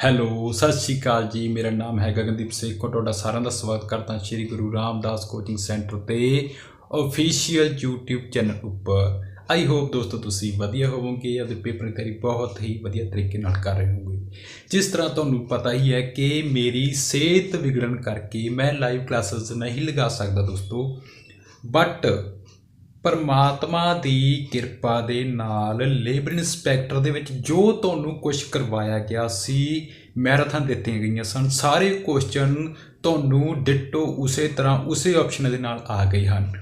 Hello, ਸਤਿ ਸ਼੍ਰੀ ਅਕਾਲ ਜੀ। ਮੇਰਾ ਨਾਮ ਹੈ ਗਗਨਦੀਪ ਸਿੰਘ ਕੋ ਤੁਹਾਡਾ ਸਾਰਿਆਂ ਦਾ ਸਵਾਗਤ ਕਰਦਾ ਸ਼੍ਰੀ ਗੁਰੂ ਰਾਮਦਾਸ ਕੋਚਿੰਗ ਸੈਂਟਰ ਤੇ ਅਫੀਸ਼ੀਅਲ YouTube ਚੈਨਲ ਉੱਪਰ। ਆਈ ਹੋਪ ਦੋਸਤੋ ਤੁਸੀਂ ਵਧੀਆ ਹੋਵੋਗੇ ਅਤੇ ਪੇਪਰ ਦੀ ਤਿਆਰੀ ਬਹੁਤ ਹੀ ਵਧੀਆ ਤਰੀਕੇ ਨਾਲ ਕਰ ਰਹੇ ਹੋਵੋਗੇ। ਜਿਸ ਤਰ੍ਹਾਂ ਤੁਹਾਨੂੰ ਪਤਾ ਹੀ ਹੈ ਕਿ ਮੇਰੀ ਸਿਹਤ ਵਿਗੜਨ ਕਰਕੇ ਮੈਂ ਲਾਈਵ ਕਲਾਸਿਸ ਨਹੀਂ ਲਗਾ ਸਕਦਾ ਦੋਸਤੋ। ਬਟ ਪਰਮਾਤਮਾ ਦੀ ਕਿਰਪਾ ਦੇ ਨਾਲ ਲੇਬਰ ਇਨਸਪੈਕਟਰ ਦੇ ਵਿੱਚ ਜੋ ਤੁਹਾਨੂੰ ਕੁਝ ਕਰਵਾਇਆ ਗਿਆ ਸੀ, ਮੈਰਾਥਨ ਦਿੱਤੀਆਂ ਗਈਆਂ ਸਨ। ਸਾਰੇ ਕੁਐਸਚਨ ਤੁਹਾਨੂੰ ਡਿਟੋ ਉਸੇ ਤਰ੍ਹਾਂ ਉਸੇ ਆਪਸ਼ਨ ਦੇ ਨਾਲ ਆ ਗਏ ਹਨ।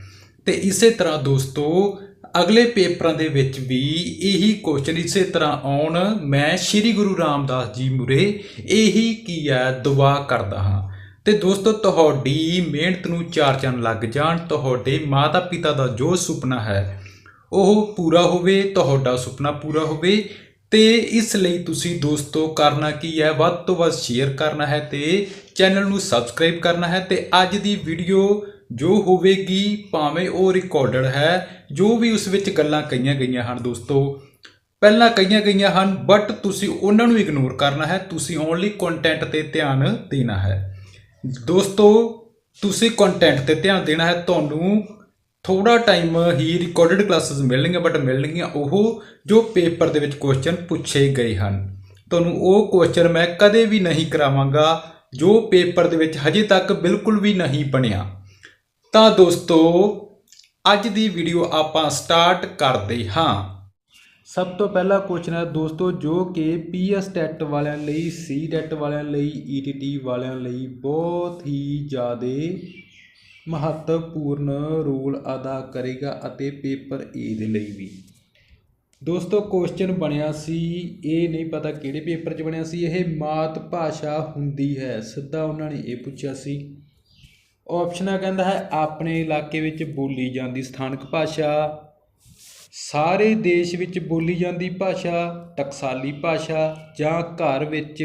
ਤੇ ਇਸੇ ਤਰ੍ਹਾਂ ਦੋਸਤੋ, ਅਗਲੇ ਪੇਪਰਾਂ ਦੇ ਵਿੱਚ ਵੀ ਇਹੀ ਕੁਐਸਚਨ ਇਸੇ ਤਰ੍ਹਾਂ ਆਉਣ। ਮੈਂ ਸ੍ਰੀ ਗੁਰੂ ਰਾਮਦਾਸ ਜੀ ਮੁਰੇ ਇਹੀ ਕੀ ਹੈ, ਦੁਆ ਕਰਦਾ ਹਾਂ। ਤੇ ਦੋਸਤੋ, ਤੁਹਾਡੀ ਮਿਹਨਤ ਨੂੰ ਚਾਰ ਚੰਨ ਲੱਗ ਜਾਣ। ਤੁਹਾਡੇ ਮਾਤਾ ਪਿਤਾ ਦਾ ਜੋ ਸੁਪਨਾ ਹੈ, ਉਹ ਪੂਰਾ ਹੋਵੇ, ਤੁਹਾਡਾ ਸੁਪਨਾ ਪੂਰਾ ਹੋਵੇ। ਤੇ ਇਸ ਲਈ ਤੁਸੀਂ ਦੋਸਤੋ, ਕਰਨਾ ਕੀ ਹੈ? ਵੱਧ ਤੋਂ ਵੱਧ ਸ਼ੇਅਰ ਕਰਨਾ ਹੈ ਤੇ ਚੈਨਲ ਨੂੰ ਸਬਸਕ੍ਰਾਈਬ ਕਰਨਾ ਹੈ ਤੇ ਅੱਜ ਦੀ ਵੀਡੀਓ ਜੋ ਹੋਵੇਗੀ, ਭਾਵੇਂ ਉਹ ਰਿਕਾਰਡਡ ਹੈ, ਜੋ ਵੀ ਉਸ ਵਿੱਚ ਗੱਲਾਂ ਕਹੀਆਂ ਗਈਆਂ ਹਨ ਦੋਸਤੋ, ਪਹਿਲਾਂ ਕਹੀਆਂ ਗਈਆਂ ਹਨ ਬਟ ਤੁਸੀਂ ਉਹਨਾਂ ਨੂੰ ਇਗਨੋਰ ਕਰਨਾ ਹੈ। ਤੁਸੀਂ ਓਨਲੀ ਕੰਟੈਂਟ ਤੇ ਧਿਆਨ ਦੇਣਾ ਹੈ। ਦੋਸਤੋ, ਤੁਸੀਂ ਕੰਟੈਂਟ ਤੇ ਧਿਆਨ ਦੇਣਾ ਹੈ, ਤੁਹਾਨੂੰ ਥੋੜਾ ਟਾਈਮ ਹੀ ਰਿਕਾਰਡਡ ਕਲਾਸਿਸ ਮਿਲਣਗੀਆਂ ਬਟ ਮਿਲਣਗੀਆਂ ਉਹ ਜੋ ਪੇਪਰ ਦੇ ਵਿੱਚ ਕੁਐਸਚਨ ਪੁੱਛੇ ਗਏ ਹਨ। ਤੁਹਾਨੂੰ ਉਹ ਕੁਐਸਚਨ ਮੈਂ ਕਦੇ ਵੀ ਨਹੀਂ ਕਰਾਵਾਂਗਾ, ਜੋ ਪੇਪਰ ਦੇ ਵਿੱਚ ਹਜੇ ਤੱਕ ਬਿਲਕੁਲ ਵੀ ਨਹੀਂ ਬਣਿਆ। ਤਾਂ ਦੋਸਤੋ, ਅੱਜ ਦੀ ਵੀਡੀਓ ਆਪਾਂ ਸਟਾਰਟ ਕਰਦੇ ਹਾਂ। ਸਭ ਤੋਂ ਪਹਿਲਾ ਕੁਐਸਚਨ ਹੈ ਦੋਸਤੋ, ਜੋ ਕਿ ਪੀਐਸ ਟੈਟ ਵਾਲਿਆਂ ਲਈ ਸੀ ਟੈਟ ਵਾਲਿਆਂ ਲਈ ਈਟੀਟੀ ਵਾਲਿਆਂ ਲਈ ਬਹੁਤ ਹੀ ਜ਼ਿਆਦਾ ਮਹੱਤਵਪੂਰਨ ਰੋਲ ਅਦਾ ਕਰੇਗਾ ਅਤੇ ਪੇਪਰ ਏ ਦੇ ਲਈ ਵੀ। ਦੋਸਤੋ ਕੁਐਸਚਨ ਬਣਿਆ ਸੀ, ਇਹ ਨਹੀਂ ਪਤਾ ਕਿਹੜੇ ਪੇਪਰ 'ਚ ਬਣਿਆ ਸੀ, ਇਹ ਮਾਤ ਭਾਸ਼ਾ ਹੁੰਦੀ ਹੈ, ਸਿੱਧਾ ਉਹਨਾਂ ਨੇ ਇਹ ਪੁੱਛਿਆ ਸੀ। ਆਪਸ਼ਨ ਆ ਕਹਿੰਦਾ ਹੈ, ਆਪਣੇ ਇਲਾਕੇ ਵਿੱਚ ਬੋਲੀ ਜਾਂਦੀ ਸਥਾਨਕ ਭਾਸ਼ਾ। ਸਾਰੇ ਦੇਸ਼ ਵਿੱਚ ਬੋਲੀ ਜਾਂਦੀ ਭਾਸ਼ਾ ਟਕਸਾਲੀ ਭਾਸ਼ਾ ਜਾਂ ਘਰ ਵਿੱਚ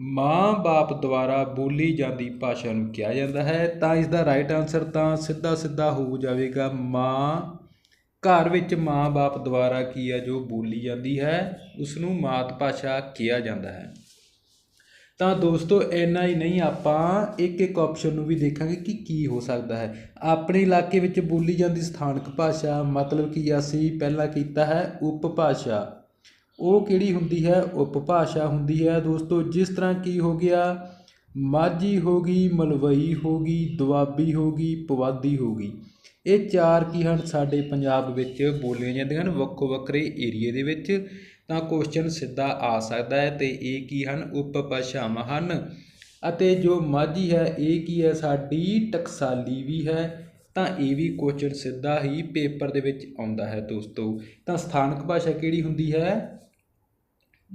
ਮਾਂ-ਬਾਪ ਦੁਆਰਾ ਬੋਲੀ ਜਾਂਦੀ ਭਾਸ਼ਾ ਨੂੰ ਕਿਹਾ ਜਾਂਦਾ ਹੈ, ਤਾਂ ਇਸ ਦਾ ਰਾਈਟ ਆਨਸਰ ਤਾਂ ਸਿੱਧਾ ਸਿੱਧਾ ਹੋ ਜਾਵੇਗਾ ਮਾਂ। ਘਰ ਵਿੱਚ ਮਾਂ-ਬਾਪ ਦੁਆਰਾ ਕੀ ਹੈ ਜੋ ਬੋਲੀ ਜਾਂਦੀ ਹੈ ਉਸ ਨੂੰ ਮਾਤ ਭਾਸ਼ਾ ਕਿਹਾ ਜਾਂਦਾ ਹੈ। ਤਾਂ ਦੋਸਤੋ, ਇੰਨਾ ਹੀ ਨਹੀਂ, ਆਪਾਂ ਇੱਕ ਇੱਕ ਆਪਸ਼ਨ ਨੂੰ ਵੀ ਦੇਖਾਂਗੇ ਕਿ ਕੀ ਹੋ ਸਕਦਾ ਹੈ। ਆਪਣੇ ਇਲਾਕੇ ਵਿੱਚ ਬੋਲੀ ਜਾਂਦੀ ਸਥਾਨਕ ਭਾਸ਼ਾ ਮਤਲਬ ਕਿ ਅਸੀਂ ਪਹਿਲਾਂ ਕੀਤਾ ਹੈ ਉਪਭਾਸ਼ਾ। ਉਹ ਕਿਹੜੀ ਹੁੰਦੀ ਹੈ? ਉਪਭਾਸ਼ਾ ਹੁੰਦੀ ਹੈ। ਦੋਸਤੋ, ਜਿਸ ਤਰ੍ਹਾਂ ਕੀ ਹੋ ਗਿਆ? ਮਾਝੀ ਹੋ ਗਈ, ਮਲਵਈ ਹੋ ਗਈ, ਦੁਆਬੀ ਹੋ ਗਈ ਪੁਆਧੀ ਹੋ ਗਈ। ਇਹ ਚਾਰ ਕੀ ਹਨ? ਸਾਡੇ ਪੰਜਾਬ ਵਿੱਚ ਬੋਲੀਆਂ ਜਾਂਦੀਆਂ ਹਨ ਵੱਖੋ ਵੱਖਰੇ ਏਰੀਏ ਦੇ ਵਿੱਚ। ਤਾਂ ਕੁਐਸਚਨ ਸਿੱਧਾ ਆ ਸਕਦਾ ਹੈ ਤੇ ਇਹ ਕੀ ਹਨ? ਉਪਭਾਸ਼ਾਵਾਂ ਹਨ। ਅਤੇ ਜੋ ਮਾਝੀ ਹੈ, ਇਹ ਕੀ ਹੈ? ਸਾਡੀ ਟਕਸਾਲੀ ਵੀ ਹੈ। ਤਾਂ ਇਹ ਵੀ ਕੁਐਸਚਨ ਸਿੱਧਾ ਹੀ ਪੇਪਰ ਦੇ ਵਿੱਚ ਆਉਂਦਾ ਹੈ ਦੋਸਤੋ। ਤਾਂ ਸਥਾਨਕ ਭਾਸ਼ਾ ਕਿਹੜੀ ਹੁੰਦੀ ਹੈ?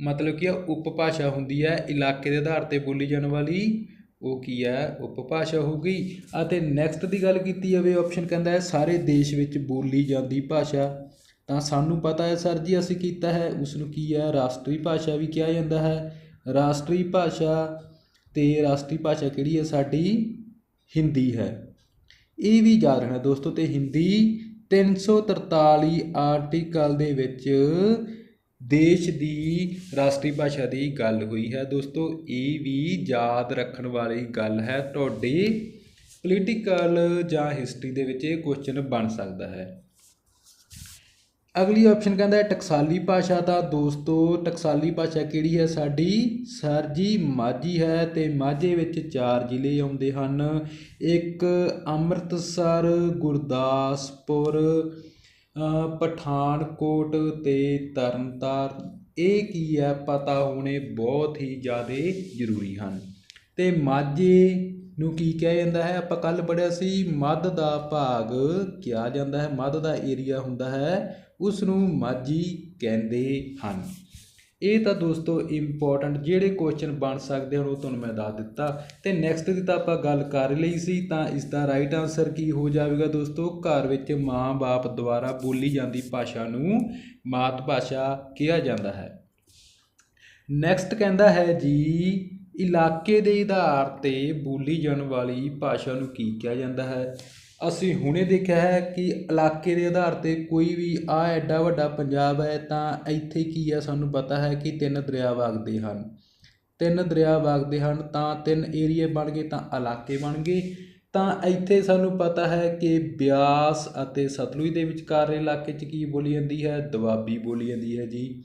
ਮਤਲਬ ਕਿ ਉਪਭਾਸ਼ਾ ਹੁੰਦੀ ਹੈ। ਇਲਾਕੇ ਦੇ ਆਧਾਰ ਤੇ ਬੋਲੀ ਜਾਣ ਵਾਲੀ ਉਹ ਕੀ ਹੈ? ਉਪਭਾਸ਼ਾ ਹੋ ਗਈ। ਅਤੇ ਨੈਕਸਟ ਦੀ ਗੱਲ ਕੀਤੀ ਜਾਵੇ ਆਪਸ਼ਨ ਕਹਿੰਦਾ ਹੈ, ਸਾਰੇ ਦੇਸ਼ ਵਿੱਚ ਬੋਲੀ ਜਾਂਦੀ ਭਾਸ਼ਾ। ਤਾਂ ਸਾਨੂੰ ਪਤਾ ਹੈ ਸਰ ਜੀ ਅਸੀਂ ਕੀਤਾ ਹੈ ਉਸ ਨੂੰ ਕੀ ਹੈ, ਰਾਸ਼ਟਰੀ ਭਾਸ਼ਾ ਵੀ ਕਿਹਾ ਜਾਂਦਾ ਹੈ। ਰਾਸ਼ਟਰੀ ਭਾਸ਼ਾ ਅਤੇ ਰਾਸ਼ਟਰੀ ਭਾਸ਼ਾ ਕਿਹੜੀ ਹੈ? ਸਾਡੀ ਹਿੰਦੀ ਹੈ। ਇਹ ਵੀ ਯਾਦ ਰੱਖਣਾ ਦੋਸਤੋ ਤੇ ਹਿੰਦੀ 343 ਆਰਟੀਕਲ ਦੇ ਵਿੱਚ ਦੇਸ਼ ਦੀ ਰਾਸ਼ਟਰੀ ਭਾਸ਼ਾ ਦੀ ਗੱਲ ਹੋਈ ਹੈ। ਦੋਸਤੋ, ਇਹ ਵੀ ਯਾਦ ਰੱਖਣ ਵਾਲੀ ਗੱਲ ਹੈ। ਤੁਹਾਡੇ ਪੋਲੀਟੀਕਲ ਜਾਂ ਹਿਸਟਰੀ ਦੇ ਵਿੱਚ ਇਹ ਕੁਐਸਚਨ ਬਣ ਸਕਦਾ ਹੈ। ਅਗਲੀ ਆਪਸ਼ਨ ਕਹਿੰਦਾ ਹੈ ਟਕਸਾਲੀ ਭਾਸ਼ਾ ਦਾ ਦੋਸਤੋ, ਟਕਸਾਲੀ ਭਾਸ਼ਾ ਕਿਹੜੀ ਹੈ? ਸਾਡੀ ਸਰ ਜੀ ਮਾਝੀ ਹੈ ਤੇ ਮਾਝੇ ਵਿੱਚ ਚਾਰ ਜ਼ਿਲ੍ਹੇ ਆਉਂਦੇ ਹਨ। ਇੱਕ ਅੰਮ੍ਰਿਤਸਰ, ਗੁਰਦਾਸਪੁਰ ਪਠਾਨਕੋਟ ਤੇ ਤਰਨਤਾਰਨ। ਇਹ ਕੀ ਹੈ? ਪਤਾ ਹੋਣੇ ਬਹੁਤ ਹੀ ਜ਼ਿਆਦਾ ਜ਼ਰੂਰੀ ਹਨ। ਤੇ ਮਾਝੇ ਨੂੰ ਕੀ ਕਿਹਾ ਜਾਂਦਾ ਹੈ? ਆਪਾਂ ਕੱਲ ਪੜਿਆ ਸੀ, ਮੱਧ ਦਾ ਭਾਗ ਕਿਹਾ ਜਾਂਦਾ ਹੈ। ਮੱਧ ਦਾ ਏਰੀਆ ਹੁੰਦਾ ਹੈ ਉਸ ਨੂੰ ਮਾਝੀ ਕਹਿੰਦੇ ਹਨ। ਇਹ ਤਾਂ ਦੋਸਤੋ ਇੰਪੋਰਟੈਂਟ ਜਿਹੜੇ ਕੁਐਸਚਨ ਬਣ ਸਕਦੇ ਹਨ ਉਹ ਤੁਹਾਨੂੰ ਮੈਂ ਦੱਸ ਦਿੱਤਾ। ਤੇ ਨੈਕਸਟ ਦੀ ਤਾਂ ਆਪਾਂ ਗੱਲ ਕਰ ਲਈ ਸੀ ਤਾਂ ਇਸ ਦਾ ਰਾਈਟ ਆਨਸਰ ਕੀ ਹੋ ਜਾਵੇਗਾ ਦੋਸਤੋ? ਘਰ ਵਿੱਚ ਮਾਂ-ਬਾਪ ਦੁਆਰਾ ਬੋਲੀ ਜਾਂਦੀ ਭਾਸ਼ਾ ਨੂੰ ਮਾਤ ਭਾਸ਼ਾ ਕਿਹਾ ਜਾਂਦਾ ਹੈ। ਨੈਕਸਟ ਕਹਿੰਦਾ ਹੈ ਜੀ, ਇਲਾਕੇ ਦੇ ਆਧਾਰ ਤੇ ਬੋਲੀ ਜਾਣ ਵਾਲੀ ਭਾਸ਼ਾ ਨੂੰ ਕੀ ਕਿਹਾ ਜਾਂਦਾ ਹੈ? ਅਸੀਂ ਹੁਣੇ ਦੇਖਿਆ ਹੈ ਕਿ ਇਲਾਕੇ ਦੇ ਆਧਾਰ ਤੇ ਕੋਈ ਵੀ ਆਹ ਐਡਾ ਵੱਡਾ ਪੰਜਾਬ ਹੈ, ਤਾਂ ਇੱਥੇ ਕੀ ਹੈ, ਸਾਨੂੰ ਪਤਾ ਹੈ ਕਿ ਤਿੰਨ ਦਰਿਆ ਵਗਦੇ ਹਨ। ਤਿੰਨ ਦਰਿਆ ਵਗਦੇ ਹਨ, ਤਾਂ ਤਿੰਨ ਏਰੀਏ ਬਣ ਗਏ, ਤਾਂ ਇਲਾਕੇ ਬਣ ਗਏ। ਤਾਂ ਇੱਥੇ ਸਾਨੂੰ ਪਤਾ ਹੈ ਕਿ ਬਿਆਸ ਅਤੇ ਸਤਲੁਜ ਦੇ ਵਿਚਕਾਰਲੇ ਇਲਾਕੇ 'ਚ ਕੀ ਬੋਲੀ ਜਾਂਦੀ ਹੈ? ਦੁਆਬੀ ਬੋਲੀ ਜਾਂਦੀ ਹੈ ਜੀ।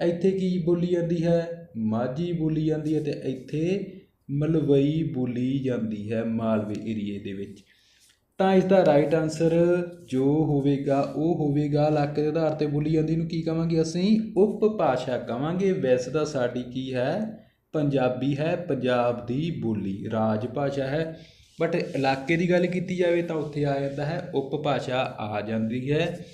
ਇੱਥੇ ਕੀ ਬੋਲੀ ਜਾਂਦੀ ਹੈ? ਮਾਝੀ ਬੋਲੀ ਜਾਂਦੀ ਹੈ ਅਤੇ ਇੱਥੇ ਮਲਵਈ ਬੋਲੀ ਜਾਂਦੀ ਹੈ, ਮਾਲਵੇ ਏਰੀਏ ਦੇ ਵਿੱਚ। ਤਾਂ ਇਸ ਦਾ ਰਾਈਟ ਆਨਸਰ ਜੋ ਹੋਵੇਗਾ, ਉਹ ਹੋਵੇਗਾ। ਇਲਾਕੇ ਦੇ ਆਧਾਰ ਤੇ ਬੋਲੀ ਜਾਂਦੀ ਨੂੰ ਕੀ ਕਵਾਂਗੇ ਅਸੀਂ? ਉਪ ਭਾਸ਼ਾ ਕਵਾਂਗੇ ਵੈਸੇ ਤਾਂ ਸਾਡੀ ਕੀ ਹੈ? ਪੰਜਾਬੀ ਹੈ, ਪੰਜਾਬ ਦੀ ਬੋਲੀ। ਰਾਜ ਭਾਸ਼ਾ ਹੈ। ਬਟ ਇਲਾਕੇ ਦੀ ਗੱਲ ਕੀਤੀ ਜਾਵੇ ਤਾਂ ਉੱਥੇ ਆ ਜਾਂਦਾ ਹੈ ਉਪਭਾਸ਼ਾ ਆ ਜਾਂਦੀ ਹੈ।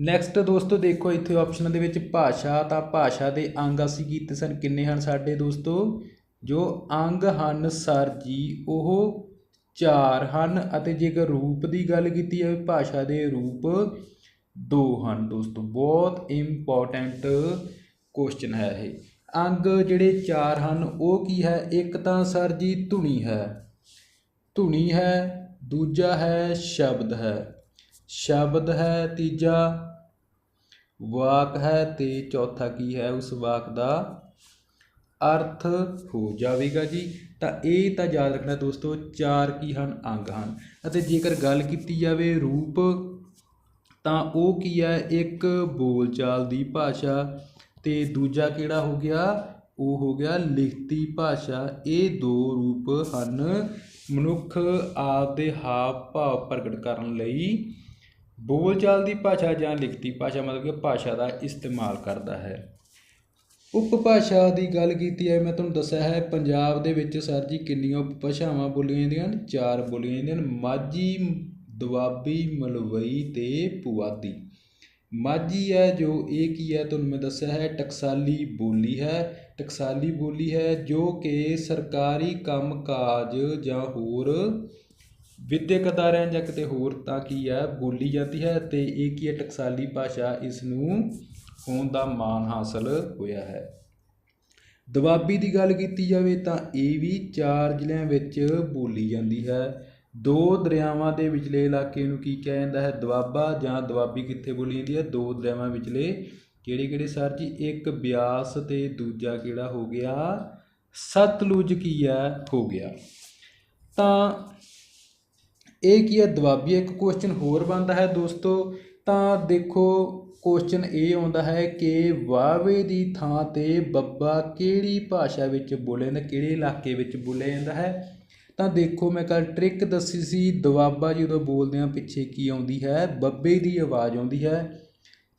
ਨੈਕਸਟ ਦੋਸਤੋ, ਦੇਖੋ ਇੱਥੇ ਆਪਸ਼ਨਾਂ ਦੇ ਵਿੱਚ ਭਾਸ਼ਾ, ਤਾਂ ਭਾਸ਼ਾ ਦੇ ਅੰਗ ਅਸੀਂ ਕੀਤੇ ਸਨ। ਕਿੰਨੇ ਹਨ ਸਾਡੇ ਦੋਸਤੋ? ਜੋ ਅੰਗ ਹਨ ਸਰ ਜੀ, ਉਹ ਚਾਰ ਹਨ ਅਤੇ ਜੇਕਰ ਰੂਪ ਦੀ ਗੱਲ ਕੀਤੀ ਜਾਵੇ, ਭਾਸ਼ਾ ਦੇ ਰੂਪ ਦੋ ਹਨ। ਦੋਸਤੋ, ਬਹੁਤ ਇੰਪੋਰਟੈਂਟ ਕੁਐਸਚਨ ਹੈ ਇਹ। ਅੰਗ ਜਿਹੜੇ ਚਾਰ ਹਨ, ਉਹ ਕੀ ਹੈ? ਇੱਕ ਤਾਂ ਸਰ ਜੀ ਧੁਨੀ ਹੈ। ਧੁਨੀ ਹੈ, ਦੂਜਾ ਹੈ ਸ਼ਬਦ ਹੈ। ਸ਼ਬਦ ਹੈ, ਤੀਜਾ ਵਾਕ ਹੈ ਤੇ ਚੌਥਾ ਕੀ ਹੈ? ਉਸ ਵਾਕ ਦਾ ਅਰਥ ਹੋ ਜਾਵੇਗਾ ਜੀ। ਤਾਂ ਇਹ ਤਾਂ ਯਾਦ ਰੱਖਣਾ ਦੋਸਤੋ, ਚਾਰ ਕੀ ਹਨ, ਅੰਗ ਹਨ। ਅਤੇ ਜੇਕਰ ਗੱਲ ਕੀਤੀ ਜਾਵੇ ਰੂਪ, ਤਾਂ ਉਹ ਕੀ ਹੈ? ਇੱਕ ਬੋਲਚਾਲ ਦੀ ਭਾਸ਼ਾ ਤੇ ਦੂਜਾ ਕਿਹੜਾ ਹੋ ਗਿਆ? ਉਹ ਹੋ ਗਿਆ ਲਿਖਤੀ ਭਾਸ਼ਾ। ਇਹ ਦੋ ਰੂਪ ਹਨ। ਮਨੁੱਖ ਆਪ ਦੇ ਹਾਵ ਭਾਵ ਪ੍ਰਗਟ ਕਰਨ ਲਈ ਬੋਲਚਾਲ ਦੀ ਭਾਸ਼ਾ ਜਾਂ ਲਿਖਤੀ ਭਾਸ਼ਾ ਮਤਲਬ ਕਿ ਭਾਸ਼ਾ ਦਾ ਇਸਤੇਮਾਲ ਕਰਦਾ ਹੈ। ਉਪਭਾਸ਼ਾ ਦੀ ਗੱਲ ਕੀਤੀ ਹੈ ਮੈਂ ਤੁਹਾਨੂੰ ਦੱਸਿਆ ਹੈ, ਪੰਜਾਬ ਦੇ ਵਿੱਚ ਸਰ ਜੀ ਕਿੰਨੀਆਂ ਉਪਭਾਸ਼ਾਵਾਂ ਬੋਲੀਆਂ ਜਾਂਦੀਆਂ ਹਨ? ਚਾਰ ਬੋਲੀਆਂ ਜਾਂਦੀਆਂ ਹਨ, ਮਾਝੀ, ਦੁਆਬੀ, ਮਲਵਈ ਤੇ ਪੁਆਧੀ। ਮਾਝੀ ਹੈ ਜੋ ਇਹ ਕੀ ਹੈ, ਤੁਹਾਨੂੰ ਮੈਂ ਦੱਸਿਆ ਹੈ, ਟਕਸਾਲੀ ਬੋਲੀ ਹੈ। ਟਕਸਾਲੀ ਬੋਲੀ ਹੈ ਜੋ ਕਿ ਸਰਕਾਰੀ ਕੰਮ ਕਾਜ ਜਾਂ ਹੋਰ ਵਿਦਿਅਕ ਅਦਾਰਿਆਂ ਜਾਂ ਕਿਤੇ ਹੋਰ ਤਾਂ ਕੀ ਹੈ, ਬੋਲੀ ਜਾਂਦੀ ਹੈ ਤੇ ਇਹ ਕੀ ਹੈ, ਟਕਸਾਲੀ ਭਾਸ਼ਾ, ਇਸ ਨੂੰ ਹੋਣ ਦਾ ਮਾਣ ਹਾਸਲ ਹੋਇਆ ਹੈ। ਦੁਆਬੀ ਦੀ ਗੱਲ ਕੀਤੀ ਜਾਵੇ ਤਾਂ ਇਹ ਵੀ ਚਾਰ ਜ਼ਿਲ੍ਹਿਆਂ ਵਿੱਚ ਬੋਲੀ ਜਾਂਦੀ ਹੈ। ਦੋ ਦਰਿਆਵਾਂ ਦੇ ਵਿਚਲੇ ਇਲਾਕੇ ਨੂੰ ਕੀ ਕਿਹਾ ਜਾਂਦਾ ਹੈ? ਦੁਆਬਾ ਜਾਂ ਦੁਆਬੀ ਕਿੱਥੇ ਬੋਲੀ ਜਾਂਦੀ ਹੈ? ਦੋ ਦਰਿਆਵਾਂ ਵਿਚਲੇ ਕਿਹੜੇ ਕਿਹੜੇ ਸਰ ਜੀ ਇੱਕ ਬਿਆਸ ਤੇ ਦੂਜਾ ਕਿਹੜਾ ਹੋ ਗਿਆ? ਸਤਲੁਜ ਕੀ ਹੈ ਹੋ ਗਿਆ। ਤਾਂ ਇਹ ਕੀ ਹੈ? ਦੁਆਬੀ ਇੱਕ ਕੁਐਸਚਨ ਹੋਰ ਬਣਦਾ ਹੈ ਦੋਸਤੋ। ਤਾਂ ਦੇਖੋ ਕੁਸ਼ਚਨ ਇਹ ਆਉਂਦਾ ਹੈ ਕਿ ਵਾਵੇ ਦੀ ਥਾਂ ਤੇ ਬੱਬਾ ਕਿਹੜੀ ਭਾਸ਼ਾ ਵਿੱਚ ਬੋਲਿਆ ਜਾਂਦਾ, ਕਿਹੜੇ ਇਲਾਕੇ ਵਿੱਚ ਬੋਲਿਆ ਜਾਂਦਾ ਹੈ? ਤਾਂ ਦੇਖੋ, ਮੈਂ ਕੱਲ ਟ੍ਰਿਕ ਦੱਸੀ ਸੀ, ਦੁਆਬਾ ਜਦੋਂ ਬੋਲਦੇ ਆ ਪਿੱਛੇ ਕੀ ਆਉਂਦੀ ਹੈ? ਬੱਬੇ ਦੀ ਆਵਾਜ਼ ਆਉਂਦੀ ਹੈ।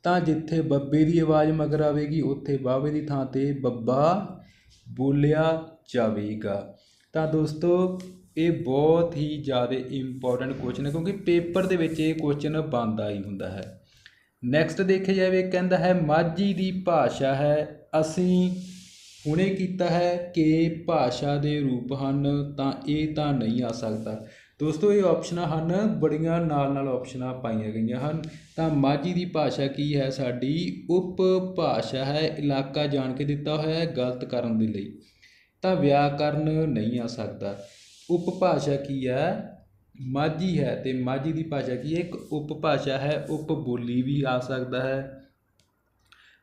ਤਾਂ ਜਿੱਥੇ ਬੱਬੇ ਦੀ ਆਵਾਜ਼ ਮਗਰ ਆਵੇਗੀ, ਉੱਥੇ ਵਾਵੇ ਦੀ ਥਾਂ ਤੇ ਬੱਬਾ ਬੋਲਿਆ ਜਾਵੇਗਾ। ਤਾਂ ਦੋਸਤੋ, ਇਹ ਬਹੁਤ ਹੀ ਜ਼ਿਆਦਾ ਇੰਪੋਰਟੈਂਟ ਕੁਐਸਚਨ ਹੈ, ਕਿਉਂਕਿ ਪੇਪਰ ਦੇ ਵਿੱਚ ਇਹ ਕੁਐਸਚਨ ਬਣਦਾ ਹੀ ਹੁੰਦਾ ਹੈ। ਨੈਕਸਟ ਦੇਖਿਆ ਜਾਵੇ, ਕਹਿੰਦਾ ਹੈ, ਮਾਝੀ ਦੀ ਭਾਸ਼ਾ ਹੈ। ਅਸੀਂ ਹੁਣੇ ਕੀਤਾ ਹੈ ਕਿ ਭਾਸ਼ਾ ਦੇ ਰੂਪ ਹਨ, ਤਾਂ ਇਹ ਤਾਂ ਨਹੀਂ ਆ ਸਕਦਾ। ਦੋਸਤੋ, ਇਹ ਆਪਸ਼ਨਾਂ ਹਨ, ਬੜੀਆਂ ਨਾਲ ਨਾਲ ਆਪਸ਼ਨਾਂ ਪਾਈਆਂ ਗਈਆਂ ਹਨ। ਤਾਂ ਮਾਝੀ ਦੀ ਭਾਸ਼ਾ ਕੀ ਹੈ ਸਾਡੀ? ਉਪ ਭਾਸ਼ਾ ਹੈ, ਇਲਾਕਾ ਜਾਣ ਕੇ ਦਿੱਤਾ ਹੋਇਆ ਹੈ, ਗਲਤ ਕਰਨ ਦੇ ਲਈ। ਤਾਂ ਵਿਆਕਰਨ ਨਹੀਂ ਆ ਸਕਦਾ। ਉਪਭਾਸ਼ਾ ਕੀ ਹੈ? ਮਾਝੀ ਹੈ ਅਤੇ ਮਾਝੀ ਦੀ ਭਾਸ਼ਾ ਕੀ ਹੈ? ਇੱਕ ਉਪ ਭਾਸ਼ਾ ਹੈ ਉਪ ਬੋਲੀ ਵੀ ਆ ਸਕਦਾ ਹੈ।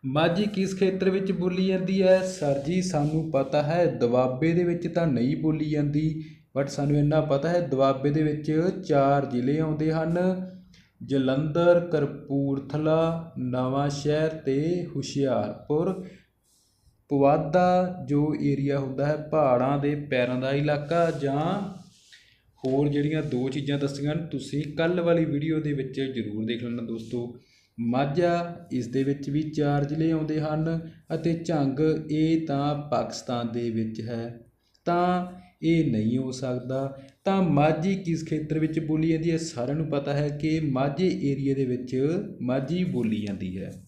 ਮਾਝੀ ਕਿਸ ਖੇਤਰ ਵਿੱਚ ਬੋਲੀ ਜਾਂਦੀ ਹੈ? ਸਰ ਜੀ, ਸਾਨੂੰ ਪਤਾ ਹੈ, ਦੁਆਬੇ ਦੇ ਵਿੱਚ ਤਾਂ ਨਹੀਂ ਬੋਲੀ ਜਾਂਦੀ, ਬਟ ਸਾਨੂੰ ਇੰਨਾ ਪਤਾ ਹੈ, ਦੁਆਬੇ ਦੇ ਵਿੱਚ ਚਾਰ ਜ਼ਿਲ੍ਹੇ ਆਉਂਦੇ ਹਨ। ਜਲੰਧਰ ਕਰਪੂਰਥਲਾ ਨਵਾਂ ਸ਼ਹਿਰ ਤੇ ਹੁਸ਼ਿਆਰਪੁਰ। ਪੁਆਧਾ ਜੋ ਏਰੀਆ ਹੁੰਦਾ ਹੈ, ਪਹਾੜਾਂ ਦੇ ਪੈਰਾਂ ਦਾ ਇਲਾਕਾ ਜਾਂ ਹੋਰ ਜਿਹੜੀਆਂ ਦੋ ਚੀਜ਼ਾਂ ਦੱਸੀਆਂ ਤੁਸੀਂ ਕੱਲ ਵਾਲੀ ਵੀਡੀਓ ਦੇ ਵਿੱਚ ਜ਼ਰੂਰ ਦੇਖ ਲੈਣਾ ਦੋਸਤੋ। ਮਾਝਾ ਇਸ ਦੇ ਵਿੱਚ ਵੀ ਚਾਰ ਜ਼ਿਲ੍ਹੇ ਆਉਂਦੇ ਹਨ ਅਤੇ ਝੰਗ ਇਹ ਤਾਂ ਪਾਕਿਸਤਾਨ ਦੇ ਵਿੱਚ ਹੈ। ਤਾਂ ਇਹ ਨਹੀਂ ਹੋ ਸਕਦਾ। ਤਾਂ ਮਾਝੀ ਕਿਸ ਖੇਤਰ ਵਿੱਚ ਬੋਲੀ ਜਾਂਦੀ ਹੈ? ਸਾਰਿਆਂ ਨੂੰ ਪਤਾ ਹੈ ਕਿ ਮਾਝੇ ਏਰੀਆ ਦੇ ਵਿੱਚ ਮਾਝੀ ਬੋਲੀ ਜਾਂਦੀ ਹੈ।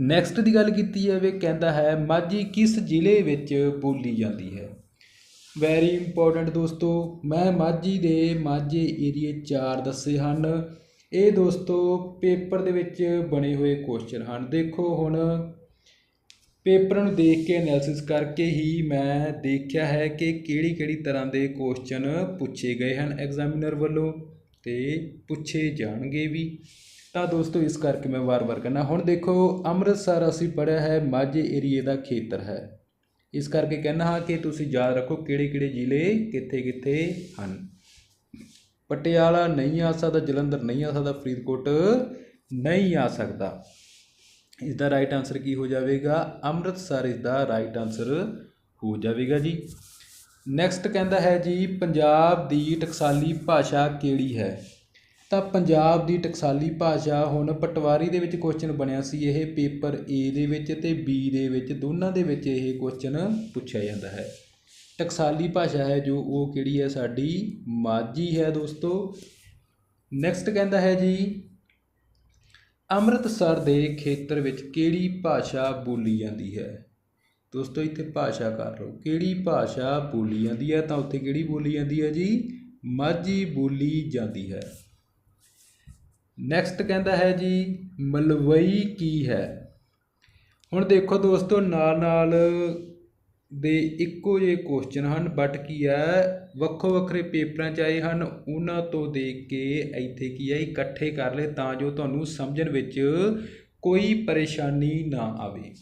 ਨੈਕਸਟ ਦੀ ਗੱਲ ਕੀਤੀ ਜਾਵੇ, ਕਹਿੰਦਾ ਹੈ, ਮਾਝੀ ਕਿਸ ਜ਼ਿਲ੍ਹੇ ਵਿੱਚ ਬੋਲੀ ਜਾਂਦੀ ਹੈ? ਵੈਰੀ ਇੰਪੋਰਟੈਂਟ ਦੋਸਤੋ, ਮੈਂ ਮਾਝੀ ਦੇ ਮਾਝੇ ਏਰੀਏ ਚਾਰ ਦੱਸੇ ਹਨ। ਇਹ ਦੋਸਤੋ, ਪੇਪਰ ਦੇ ਵਿੱਚ ਬਣੇ ਹੋਏ ਕੁਐਸਚਨ ਹਨ। ਦੇਖੋ ਹੁਣ, ਪੇਪਰ ਨੂੰ ਦੇਖ ਕੇ ਐਨਾਲਿਸਿਸ ਕਰਕੇ ਹੀ ਮੈਂ ਦੇਖਿਆ ਹੈ ਕਿ ਕਿਹੜੀ ਕਿਹੜੀ ਤਰ੍ਹਾਂ ਦੇ ਕੁਐਸਚਨ ਪੁੱਛੇ ਗਏ ਹਨ ਐਗਜ਼ਾਮੀਨਰ ਵੱਲੋਂ ਤੇ ਪੁੱਛੇ ਜਾਣਗੇ ਵੀ। ਤਾਂ ਦੋਸਤੋ, ਇਸ ਕਰਕੇ ਮੈਂ ਵਾਰ-ਵਾਰ ਕਹਿੰਦਾ, ਹੁਣ ਦੇਖੋ, ਅੰਮ੍ਰਿਤਸਰ ਅਸੀਂ ਪੜ੍ਹਿਆ ਹੈ, ਮਾਝੇ ਏਰੀਏ ਦਾ ਖੇਤਰ ਹੈ। ਇਸ ਕਰਕੇ ਕਹਿਣਾ ਹਾਂ ਕਿ ਤੁਸੀਂ ਯਾਦ ਰੱਖੋ ਕਿਹੜੇ ਕਿਹੜੇ ਜ਼ਿਲ੍ਹੇ ਕਿੱਥੇ ਕਿੱਥੇ ਹਨ। ਪਟਿਆਲਾ ਨਹੀਂ ਆ ਸਕਦਾ, ਜਲੰਧਰ ਨਹੀਂ ਆ ਸਕਦਾ, ਫਰੀਦਕੋਟ ਨਹੀਂ ਆ ਸਕਦਾ। ਇਸ ਦਾ ਰਾਈਟ ਆਨਸਰ ਕੀ ਹੋ ਜਾਵੇਗਾ? ਅੰਮ੍ਰਿਤਸਰ ਇਸ ਦਾ ਰਾਈਟ ਆਨਸਰ ਹੋ ਜਾਵੇਗਾ ਜੀ। ਨੈਕਸਟ ਕਹਿੰਦਾ ਹੈ ਜੀ, ਪੰਜਾਬ ਦੀ ਟਕਸਾਲੀ ਭਾਸ਼ਾ ਕਿਹੜੀ ਹੈ? ਤਾਂ ਪੰਜਾਬ ਦੀ ਟਕਸਾਲੀ ਭਾਸ਼ਾ ਹੁਣ ਪਟਵਾਰੀ ਦੇ ਵਿੱਚ ਕੁਸ਼ਚਨ ਬਣਿਆ ਸੀ। ਇਹ ਪੇਪਰ ਏ ਦੇ ਵਿੱਚ ਅਤੇ ਬੀ ਦੇ ਵਿੱਚ, ਦੋਨਾਂ ਦੇ ਵਿੱਚ ਇਹ ਕੁਸ਼ਚਨ ਪੁੱਛਿਆ ਜਾਂਦਾ ਹੈ। ਟਕਸਾਲੀ ਭਾਸ਼ਾ ਹੈ ਜੋ ਉਹ ਕਿਹੜੀ ਹੈ? ਸਾਡੀ ਮਾਝੀ ਹੈ ਦੋਸਤੋ। ਨੈਕਸਟ ਕਹਿੰਦਾ ਹੈ ਜੀ, ਅੰਮ੍ਰਿਤਸਰ ਦੇ ਖੇਤਰ ਵਿੱਚ ਕਿਹੜੀ ਭਾਸ਼ਾ ਬੋਲੀ ਜਾਂਦੀ ਹੈ? ਦੋਸਤੋ, ਇੱਥੇ ਭਾਸ਼ਾ ਕਰ ਲਓ। ਕਿਹੜੀ ਭਾਸ਼ਾ ਬੋਲੀ ਜਾਂਦੀ ਹੈ? ਤਾਂ ਉੱਥੇ ਕਿਹੜੀ ਬੋਲੀ ਜਾਂਦੀ ਹੈ ਜੀ? ਮਾਝੀ ਬੋਲੀ ਜਾਂਦੀ ਹੈ। ਨੈਕਸਟ ਕਹਿੰਦਾ ਹੈ ਜੀ, ਮਲਵਈ ਕੀ ਹੈ? ਹੁਣ ਦੇਖੋ ਦੋਸਤੋ ਨਾਲ ਨਾਲ ਦੇ ਇੱਕੋ ਜਿਹੇ ਕੁਐਸਚਨ ਹਨ ਬਟ ਕੀ ਹੈ? ਵੱਖੋ ਵੱਖਰੇ ਪੇਪਰਾਂ 'ਚ ਆਏ ਹਨ, ਉਹਨਾਂ ਤੋਂ ਦੇਖ ਕੇ ਇੱਥੇ ਕੀ ਹੈ, ਇਕੱਠੇ ਕਰ ਲਏ ਤਾਂ ਜੋ ਤੁਹਾਨੂੰ ਸਮਝਣ ਵਿੱਚ ਕੋਈ ਪਰੇਸ਼ਾਨੀ ਨਾ ਆਵੇ।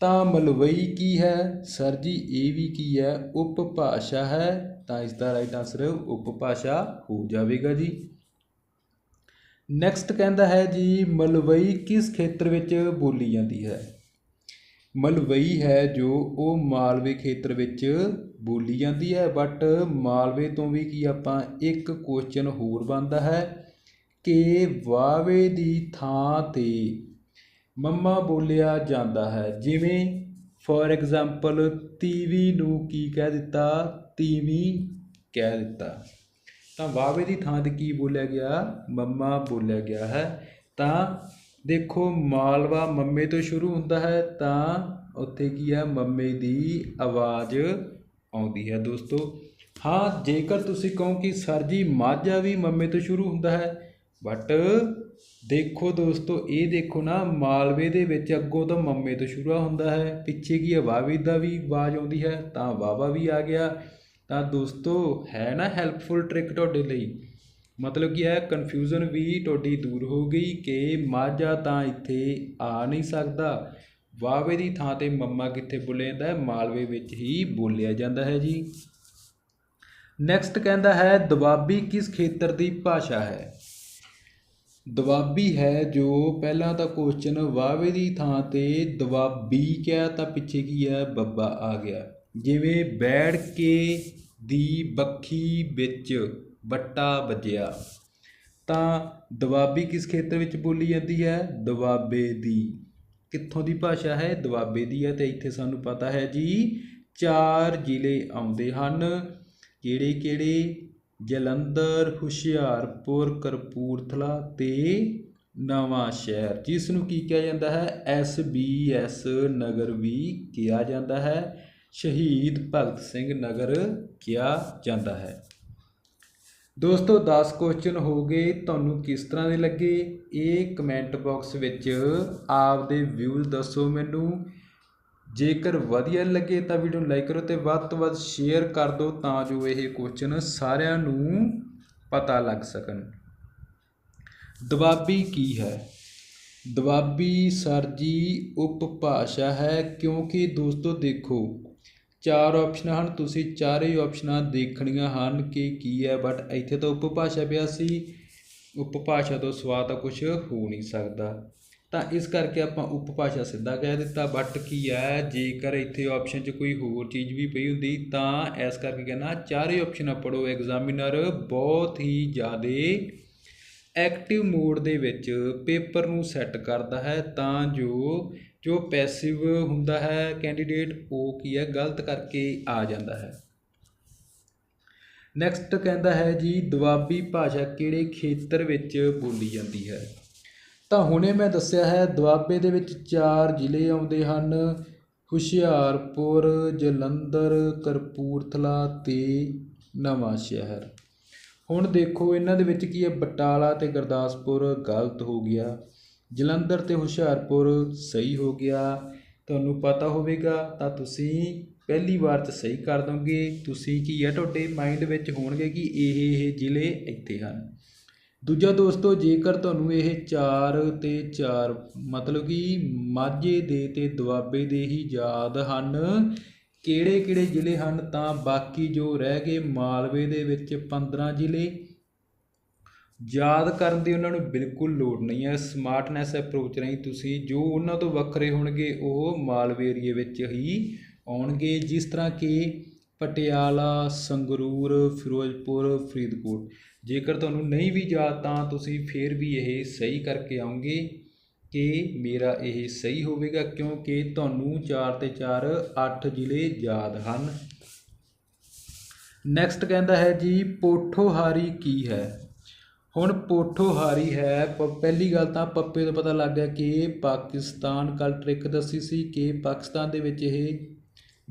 ਤਾਂ ਮਲਵਈ ਕੀ ਹੈ? ਸਰ ਜੀ, ਇਹ ਵੀ ਕੀ ਹੈ? ਉਪਭਾਸ਼ਾ ਹੈ। ਤਾਂ ਇਸ ਦਾ ਰਾਈਟ ਆਨਸਰ ਉਪਭਾਸ਼ਾ ਹੋ ਜਾਵੇਗਾ ਜੀ। ਨੈਕਸਟ ਕਹਿੰਦਾ ਹੈ ਜੀ, ਮਲਵਈ ਕਿਸ ਖੇਤਰ ਵਿੱਚ ਬੋਲੀ ਜਾਂਦੀ ਹੈ? ਮਲਵਈ ਹੈ ਜੋ ਉਹ ਮਾਲਵੇ ਖੇਤਰ ਵਿੱਚ ਬੋਲੀ ਜਾਂਦੀ ਹੈ ਬਟ ਮਾਲਵੇ ਤੋਂ ਵੀ ਕੀ ਆਪਾਂ ਇੱਕ ਕੁਐਸਚਨ ਹੋਰ ਬਣਦਾ ਹੈ ਕਿ ਵਾਵੇ ਦੀ ਥਾਂ ਤੇ ਮੰਮਾ ਬੋਲਿਆ ਜਾਂਦਾ ਹੈ। ਜਿਵੇਂ ਫੋਰ ਐਗਜ਼ਾਮਪਲ ਤੀਵੀ ਨੂੰ ਕੀ ਕਹਿ ਦਿੱਤਾ? ਤੀਵੀ ਕਹਿ ਦਿੱਤਾ। ਤਾਂ ਵਾਵੇ ਦੀ ਥਾਂ ਤੇ ਕੀ ਬੋਲਿਆ ਗਿਆ? ਮੰਮਾ ਬੋਲਿਆ ਗਿਆ ਹੈ। ਤਾਂ ਦੇਖੋ, ਮਾਲਵਾ ਮੰਮੇ ਤੋਂ ਸ਼ੁਰੂ ਹੁੰਦਾ ਹੈ, ਤਾਂ ਉੱਥੇ ਕੀ ਹੈ? ਮੰਮੇ ਦੀ ਆਵਾਜ਼ ਆਉਂਦੀ ਹੈ ਦੋਸਤੋ। ਹਾਂ, ਜੇਕਰ ਤੁਸੀਂ ਕਹੋ ਕਿ ਸਰ ਜੀ, ਮਾਝਾ ਵੀ ਮੰਮੇ ਤੋਂ ਸ਼ੁਰੂ ਹੁੰਦਾ ਹੈ ਬਟ ਦੇਖੋ ਦੋਸਤੋ, ਇਹ ਦੇਖੋ ਨਾ, ਮਾਲਵੇ ਦੇ ਵਿੱਚ ਅੱਗੋਂ ਤਾਂ ਮੰਮੇ ਤੋਂ ਸ਼ੁਰੂ ਹੁੰਦਾ ਹੈ, ਪਿੱਛੇ ਕੀ ਹੈ? ਵਾਵੀ ਦਾ ਵੀ ਆਵਾਜ਼ ਆਉਂਦੀ ਹੈ, ਤਾਂ ਵਾਵਾ ਵੀ ਆ ਗਿਆ। ਤਾਂ ਦੋਸਤੋ, ਹੈ ਨਾ ਹੈਲਪਫੁਲ ਟ੍ਰਿਕ ਤੁਹਾਡੇ ਲਈ? ਮਤਲਬ ਕੀ ਹੈ ਕਨਫਿਊਜ਼ਨ ਵੀ ਤੁਹਾਡੀ ਦੂਰ ਹੋ ਗਈ ਕਿ ਮਾਝਾ ਤਾਂ ਇੱਥੇ ਆ ਨਹੀਂ ਸਕਦਾ। ਵਾਵੇ ਦੀ ਥਾਂ ਤੇ ਮੰਮਾ ਕਿੱਥੇ ਬੋਲਿਆ ਜਾਂਦਾ ਹੈ, ਮਾਲਵੇ ਵਿੱਚ ਹੀ ਬੋਲਿਆ ਜਾਂਦਾ ਹੈ ਜੀ। ਨੈਕਸਟ ਕਹਿੰਦਾ ਹੈ, ਦੁਆਬੀ ਕਿਸ ਖੇਤਰ ਦੀ ਭਾਸ਼ਾ ਹੈ? ਦੁਆਬੀ ਹੈ ਜੋ ਪਹਿਲਾਂ ਤਾਂ ਕੁਐਸਚਨ ਵਾਵੇ ਦੀ ਥਾਂ ਤੇ ਦੁਆਬੀ ਕਿਹਾ ਤਾਂ ਪਿੱਛੇ ਕੀ ਹੈ? ਬੱਬਾ ਆ ਗਿਆ। ਜਿਵੇਂ ਬੈਠ ਕੇ ਦੀ ਬੱਖੀ ਵਿੱਚ ਬੱਟਾ ਵੱਜਿਆ, ਤਾਂ ਦੁਆਬੀ ਕਿਸ ਖੇਤਰ ਵਿੱਚ ਬੋਲੀ ਜਾਂਦੀ ਹੈ? ਦੁਆਬੇ ਦੀ। ਕਿੱਥੋਂ ਦੀ ਭਾਸ਼ਾ ਹੈ? ਦੁਆਬੇ ਦੀ ਹੈ ਤੇ ਇੱਥੇ ਸਾਨੂੰ ਪਤਾ ਹੈ ਜੀ, ਚਾਰ ਜ਼ਿਲ੍ਹੇ ਆਉਂਦੇ ਹਨ। ਕਿਹੜੇ ਕਿਹੜੇ ਜਲੰਧਰ, ਹੁਸ਼ਿਆਰਪੁਰ, ਕਰਪੂਰਥਲਾ ਤੇ ਨਵਾਂ ਸ਼ਹਿਰ। ਜਿਸ ਨੂੰ ਕੀ ਕਿਹਾ ਜਾਂਦਾ ਹੈ? ਐਸ ਬੀ ਐਸ ਨਗਰ ਵੀ ਕਿਹਾ ਜਾਂਦਾ ਹੈ। ਸ਼ਹੀਦ ਭਗਤ ਸਿੰਘ ਨਗਰ ਕਿਹਾ ਜਾਂਦਾ ਹੈ। ਦੋਸਤੋ 10 ਕੁਐਸਚਨ ਹੋ ਗਏ। ਤੁਹਾਨੂੰ ਕਿਸ ਤਰ੍ਹਾਂ ਦੇ ਲੱਗੇ? ਇਹ ਕਮੈਂਟ ਬਾਕਸ ਵਿੱਚ ਆਪਦੇ ਵਿਊਜ਼ ਦੱਸੋ ਮੈਨੂੰ। ਜੇਕਰ ਵਧੀਆ ਲੱਗੇ ਤਾਂ ਵੀਡੀਓ ਨੂੰ ਲਾਈਕ ਕਰੋ ਤੇ ਵੱਧ ਤੋਂ ਵੱਧ ਸ਼ੇਅਰ ਕਰ ਦਿਓ ਤਾਂ ਜੋ ਇਹ ਕੁਐਸਚਨ ਸਾਰਿਆਂ ਨੂੰ ਪਤਾ ਲੱਗ ਸਕਣ। ਦੁਆਬੀ ਕੀ ਹੈ? ਦੁਆਬੀ ਸਰ ਜੀ, ਉਪਭਾਸ਼ਾ ਹੈ ਕਿਉਂਕਿ ਦੋਸਤੋ ਦੇਖੋ ਚਾਰ ਆਪਸ਼ਨਾਂ ਹਨ। ਤੁਸੀਂ ਚਾਰੇ ਆਪਸ਼ਨਾਂ ਦੇਖਣੀਆਂ ਹਨ ਕਿ ਕੀ ਹੈ ਬਟ ਇੱਥੇ ਤਾਂ ਉਪਭਾਸ਼ਾ ਪਿਆ ਸੀ। ਉਪਭਾਸ਼ਾ ਤੋਂ ਸਵਾ ਤਾਂ ਕੁਝ ਹੋ ਨਹੀਂ ਸਕਦਾ। ਤਾਂ ਇਸ ਕਰਕੇ ਆਪਾਂ ਉਪਭਾਸ਼ਾ ਸਿੱਧਾ ਕਹਿ ਦਿੱਤਾ। ਬਟ ਕੀ ਹੈ, ਜੇਕਰ ਇੱਥੇ ਆਪਸ਼ਨ 'ਚ ਕੋਈ ਹੋਰ ਚੀਜ਼ ਵੀ ਪਈ ਹੁੰਦੀ, ਤਾਂ ਇਸ ਕਰਕੇ ਕਹਿੰਦਾ ਚਾਰੇ ਆਪਸ਼ਨਾਂ ਪੜੋ ਐਗਜ਼ਾਮੀਨਰ ਬਹੁਤ ਹੀ ਜ਼ਿਆਦੇ ਐਕਟਿਵ ਮੋਡ ਦੇ ਵਿੱਚ ਪੇਪਰ ਨੂੰ ਸੈੱਟ ਕਰਦਾ ਹੈ, ਤਾਂ ਜੋ ਜੋ ਪੈਸਿਵ ਹੁੰਦਾ ਹੈ ਕੈਂਡੀਡੇਟ ਉਹ ਕੀ ਹੈ, ਗਲਤ ਕਰਕੇ ਆ ਜਾਂਦਾ ਹੈ। ਨੈਕਸਟ ਕਹਿੰਦਾ ਹੈ ਜੀ, ਦੁਆਬੀ ਭਾਸ਼ਾ ਕਿਹੜੇ ਖੇਤਰ ਵਿੱਚ ਬੋਲੀ ਜਾਂਦੀ ਹੈ? ਤਾਂ ਹੁਣੇ ਮੈਂ ਦੱਸਿਆ ਹੈ, ਦੁਆਬੇ ਦੇ ਵਿੱਚ ਚਾਰ ਜ਼ਿਲ੍ਹੇ ਆਉਂਦੇ ਹਨ। ਹੁਸ਼ਿਆਰਪੁਰ, ਜਲੰਧਰ ਕਰਪੂਰਥਲਾ ਤੇ ਨਵਾਂ ਸ਼ਹਿਰ। ਹੁਣ ਦੇਖੋ, ਇਹਨਾਂ ਦੇ ਵਿੱਚ ਕੀ ਹੈ? ਬਟਾਲਾ ਤੇ ਗੁਰਦਾਸਪੁਰ ਗਲਤ ਹੋ ਗਿਆ। ਜਲੰਧਰ ਤੇ ਹੁਸ਼ਿਆਰਪੁਰ ਸਹੀ ਹੋ ਗਿਆ। ਤੁਹਾਨੂੰ ਪਤਾ ਹੋਵੇਗਾ ਤਾਂ ਤੁਸੀਂ ਪਹਿਲੀ ਵਾਰ 'ਚ ਸਹੀ ਕਰ ਦੋਗੇ। ਤੁਸੀਂ ਕੀ ਹੈ ਤੁਹਾਡੇ ਮਾਈਂਡ ਵਿੱਚ ਹੋਣਗੇ ਕਿ ਇਹ ਇਹ ਜ਼ਿਲ੍ਹੇ ਇੱਥੇ ਹਨ। ਦੂਜਾ ਦੋਸਤੋ, ਜੇਕਰ ਤੁਹਾਨੂੰ ਇਹ 4 ਤੇ 4 ਮਤਲਬ ਕਿ ਮਾਝੇ ਦੇ ਤੇ ਦੁਆਬੇ ਦੇ ਹੀ ਯਾਦ ਹਨ ਕਿਹੜੇ ਕਿਹੜੇ ਜ਼ਿਲ੍ਹੇ ਹਨ, ਤਾਂ ਬਾਕੀ ਜੋ ਰਹਿ ਗਏ ਮਾਲਵੇ ਦੇ ਵਿੱਚ 15 ਜ਼ਿਲ੍ਹੇ ਯਾਦ ਕਰਨ ਦੀ ਉਹਨਾਂ ਨੂੰ ਬਿਲਕੁਲ ਲੋੜ ਨਹੀਂ ਹੈ। ਸਮਾਰਟਨੈਸ ਅਪਰੋਚ ਰਾਹੀਂ ਤੁਸੀਂ ਜੋ ਉਹਨਾਂ ਤੋਂ ਵੱਖਰੇ ਹੋਣਗੇ, ਉਹ ਮਾਲਵੇਰੀਏ ਵਿੱਚ ਹੀ ਆਉਣਗੇ। ਜਿਸ ਤਰ੍ਹਾਂ ਕਿ ਪਟਿਆਲਾ, ਸੰਗਰੂਰ, ਫਿਰੋਜ਼ਪੁਰ, ਫਰੀਦਕੋਟ। ਜੇਕਰ ਤੁਹਾਨੂੰ ਨਹੀਂ ਵੀ ਯਾਦ, ਤਾਂ ਤੁਸੀਂ ਫਿਰ ਵੀ ਇਹ ਸਹੀ ਕਰਕੇ ਆਉਂਗੇ ਕਿ ਮੇਰਾ ਇਹ ਸਹੀ ਹੋਵੇਗਾ, ਕਿਉਂਕਿ ਤੁਹਾਨੂੰ 4 ਤੇ 4 8 ਜ਼ਿਲ੍ਹੇ ਯਾਦ ਹਨ। ਨੈਕਸਟ ਕਹਿੰਦਾ ਹੈ ਜੀ, ਪੋਠੋਹਾਰੀ ਕੀ ਹੈ? ਹੁਣ ਪੋਠੋਹਾਰੀ ਹੈ। ਪ- ਪਹਿਲੀ ਗੱਲ ਤਾਂ ਪੱਪੇ ਤੋਂ ਪਤਾ ਲੱਗ ਗਿਆ ਕਿ ਪਾਕਿਸਤਾਨ ਕੱਲ ਟ੍ਰਿਕ ਦੱਸੀ ਸੀ ਕਿ ਪਾਕਿਸਤਾਨ ਦੇ ਵਿੱਚ ਇਹ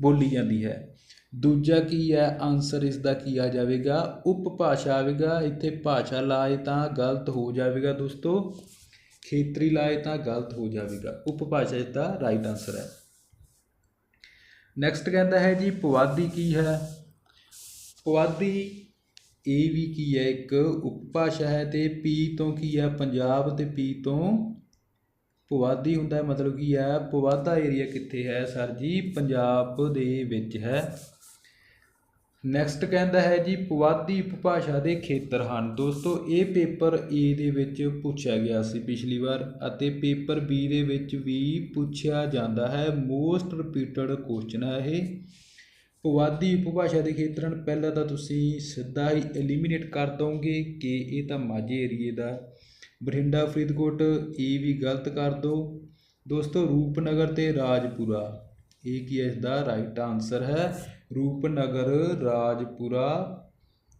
ਬੋਲੀ ਜਾਂਦੀ ਹੈ। ਦੂਜਾ ਕੀ ਹੈ? ਆਨਸਰ ਇਸ ਦਾ ਕੀ ਆ ਜਾਵੇਗਾ ਉਪਭਾਸ਼ਾ ਆਵੇਗਾ। ਇੱਥੇ ਭਾਸ਼ਾ ਲਾਏ ਤਾਂ ਗਲਤ ਹੋ ਜਾਵੇਗਾ ਦੋਸਤੋ। ਖੇਤਰੀ ਲਾਏ ਤਾਂ ਗਲਤ ਹੋ ਜਾਵੇਗਾ। ਉਪਭਾਸ਼ਾ ਇਸ ਦਾ ਰਾਈਟ ਆਨਸਰ ਹੈ। ਨੈਕਸਟ ਕਹਿੰਦਾ ਹੈ ਜੀ, ਪੁਆਧੀ ਕੀ ਹੈ? ਪੁਆਧੀ ਇਹ ਵੀ ਕੀ ਹੈ? ਇੱਕ ਉਪਭਾਸ਼ਾ ਹੈ ਤੇ ਪੀ ਤੋਂ ਕੀ ਹੈ? ਪੰਜਾਬ ਤੇ ਪੀ ਤੋਂ ਪੁਆਧੀ ਹੁੰਦਾ ਮਤਲਬ ਕੀ ਹੈ? ਪੁਆਧਾ ਏਰੀਆ ਕਿੱਥੇ ਹੈ ਸਰ ਜੀ? ਪੰਜਾਬ ਦੇ ਵਿੱਚ ਹੈ। ਨੈਕਸਟ ਕਹਿੰਦਾ ਹੈ ਜੀ ਪੁਆਧੀ ਉਪਭਾਸ਼ਾ ਦੇ ਖੇਤਰ ਹਨ। ਦੋਸਤੋ, ਇਹ ਪੇਪਰ ਏ ਦੇ ਵਿੱਚ ਪੁੱਛਿਆ ਗਿਆ ਸੀ ਪਿਛਲੀ ਵਾਰ ਅਤੇ ਪੇਪਰ ਬੀ ਦੇ ਵਿੱਚ ਵੀ ਪੁੱਛਿਆ ਜਾਂਦਾ ਹੈ। ਮੋਸਟ ਰਿਪੀਟਡ ਕੁਐਸਚਨ ਹੈ ਇਹ। ਪੁਆਧੀ ਉਪਭਾਸ਼ਾ ਦੇ ਖੇਤਰ ਹਨ। ਪਹਿਲਾਂ ਤਾਂ ਤੁਸੀਂ ਸਿੱਧਾ ਹੀ ਐਲੀਮੀਨੇਟ ਕਰ ਦੋਗੇ ਕਿ ਇਹ ਤਾਂ ਮਾਝੇ ਏਰੀਏ ਦਾ ਬਠਿੰਡਾ, ਫਰੀਦਕੋਟ, ਇਹ ਵੀ ਗਲਤ ਕਰ ਦਿਓ ਦੋਸਤੋ, ਰੂਪਨਗਰ ਤੇ ਰਾਜਪੁਰਾ। ਇਹ ਕੀ ਇਸ ਦਾ ਰਾਈਟ ਆਨਸਰ ਹੈ ਰੂਪਨਗਰ, ਰਾਜਪੁਰਾ।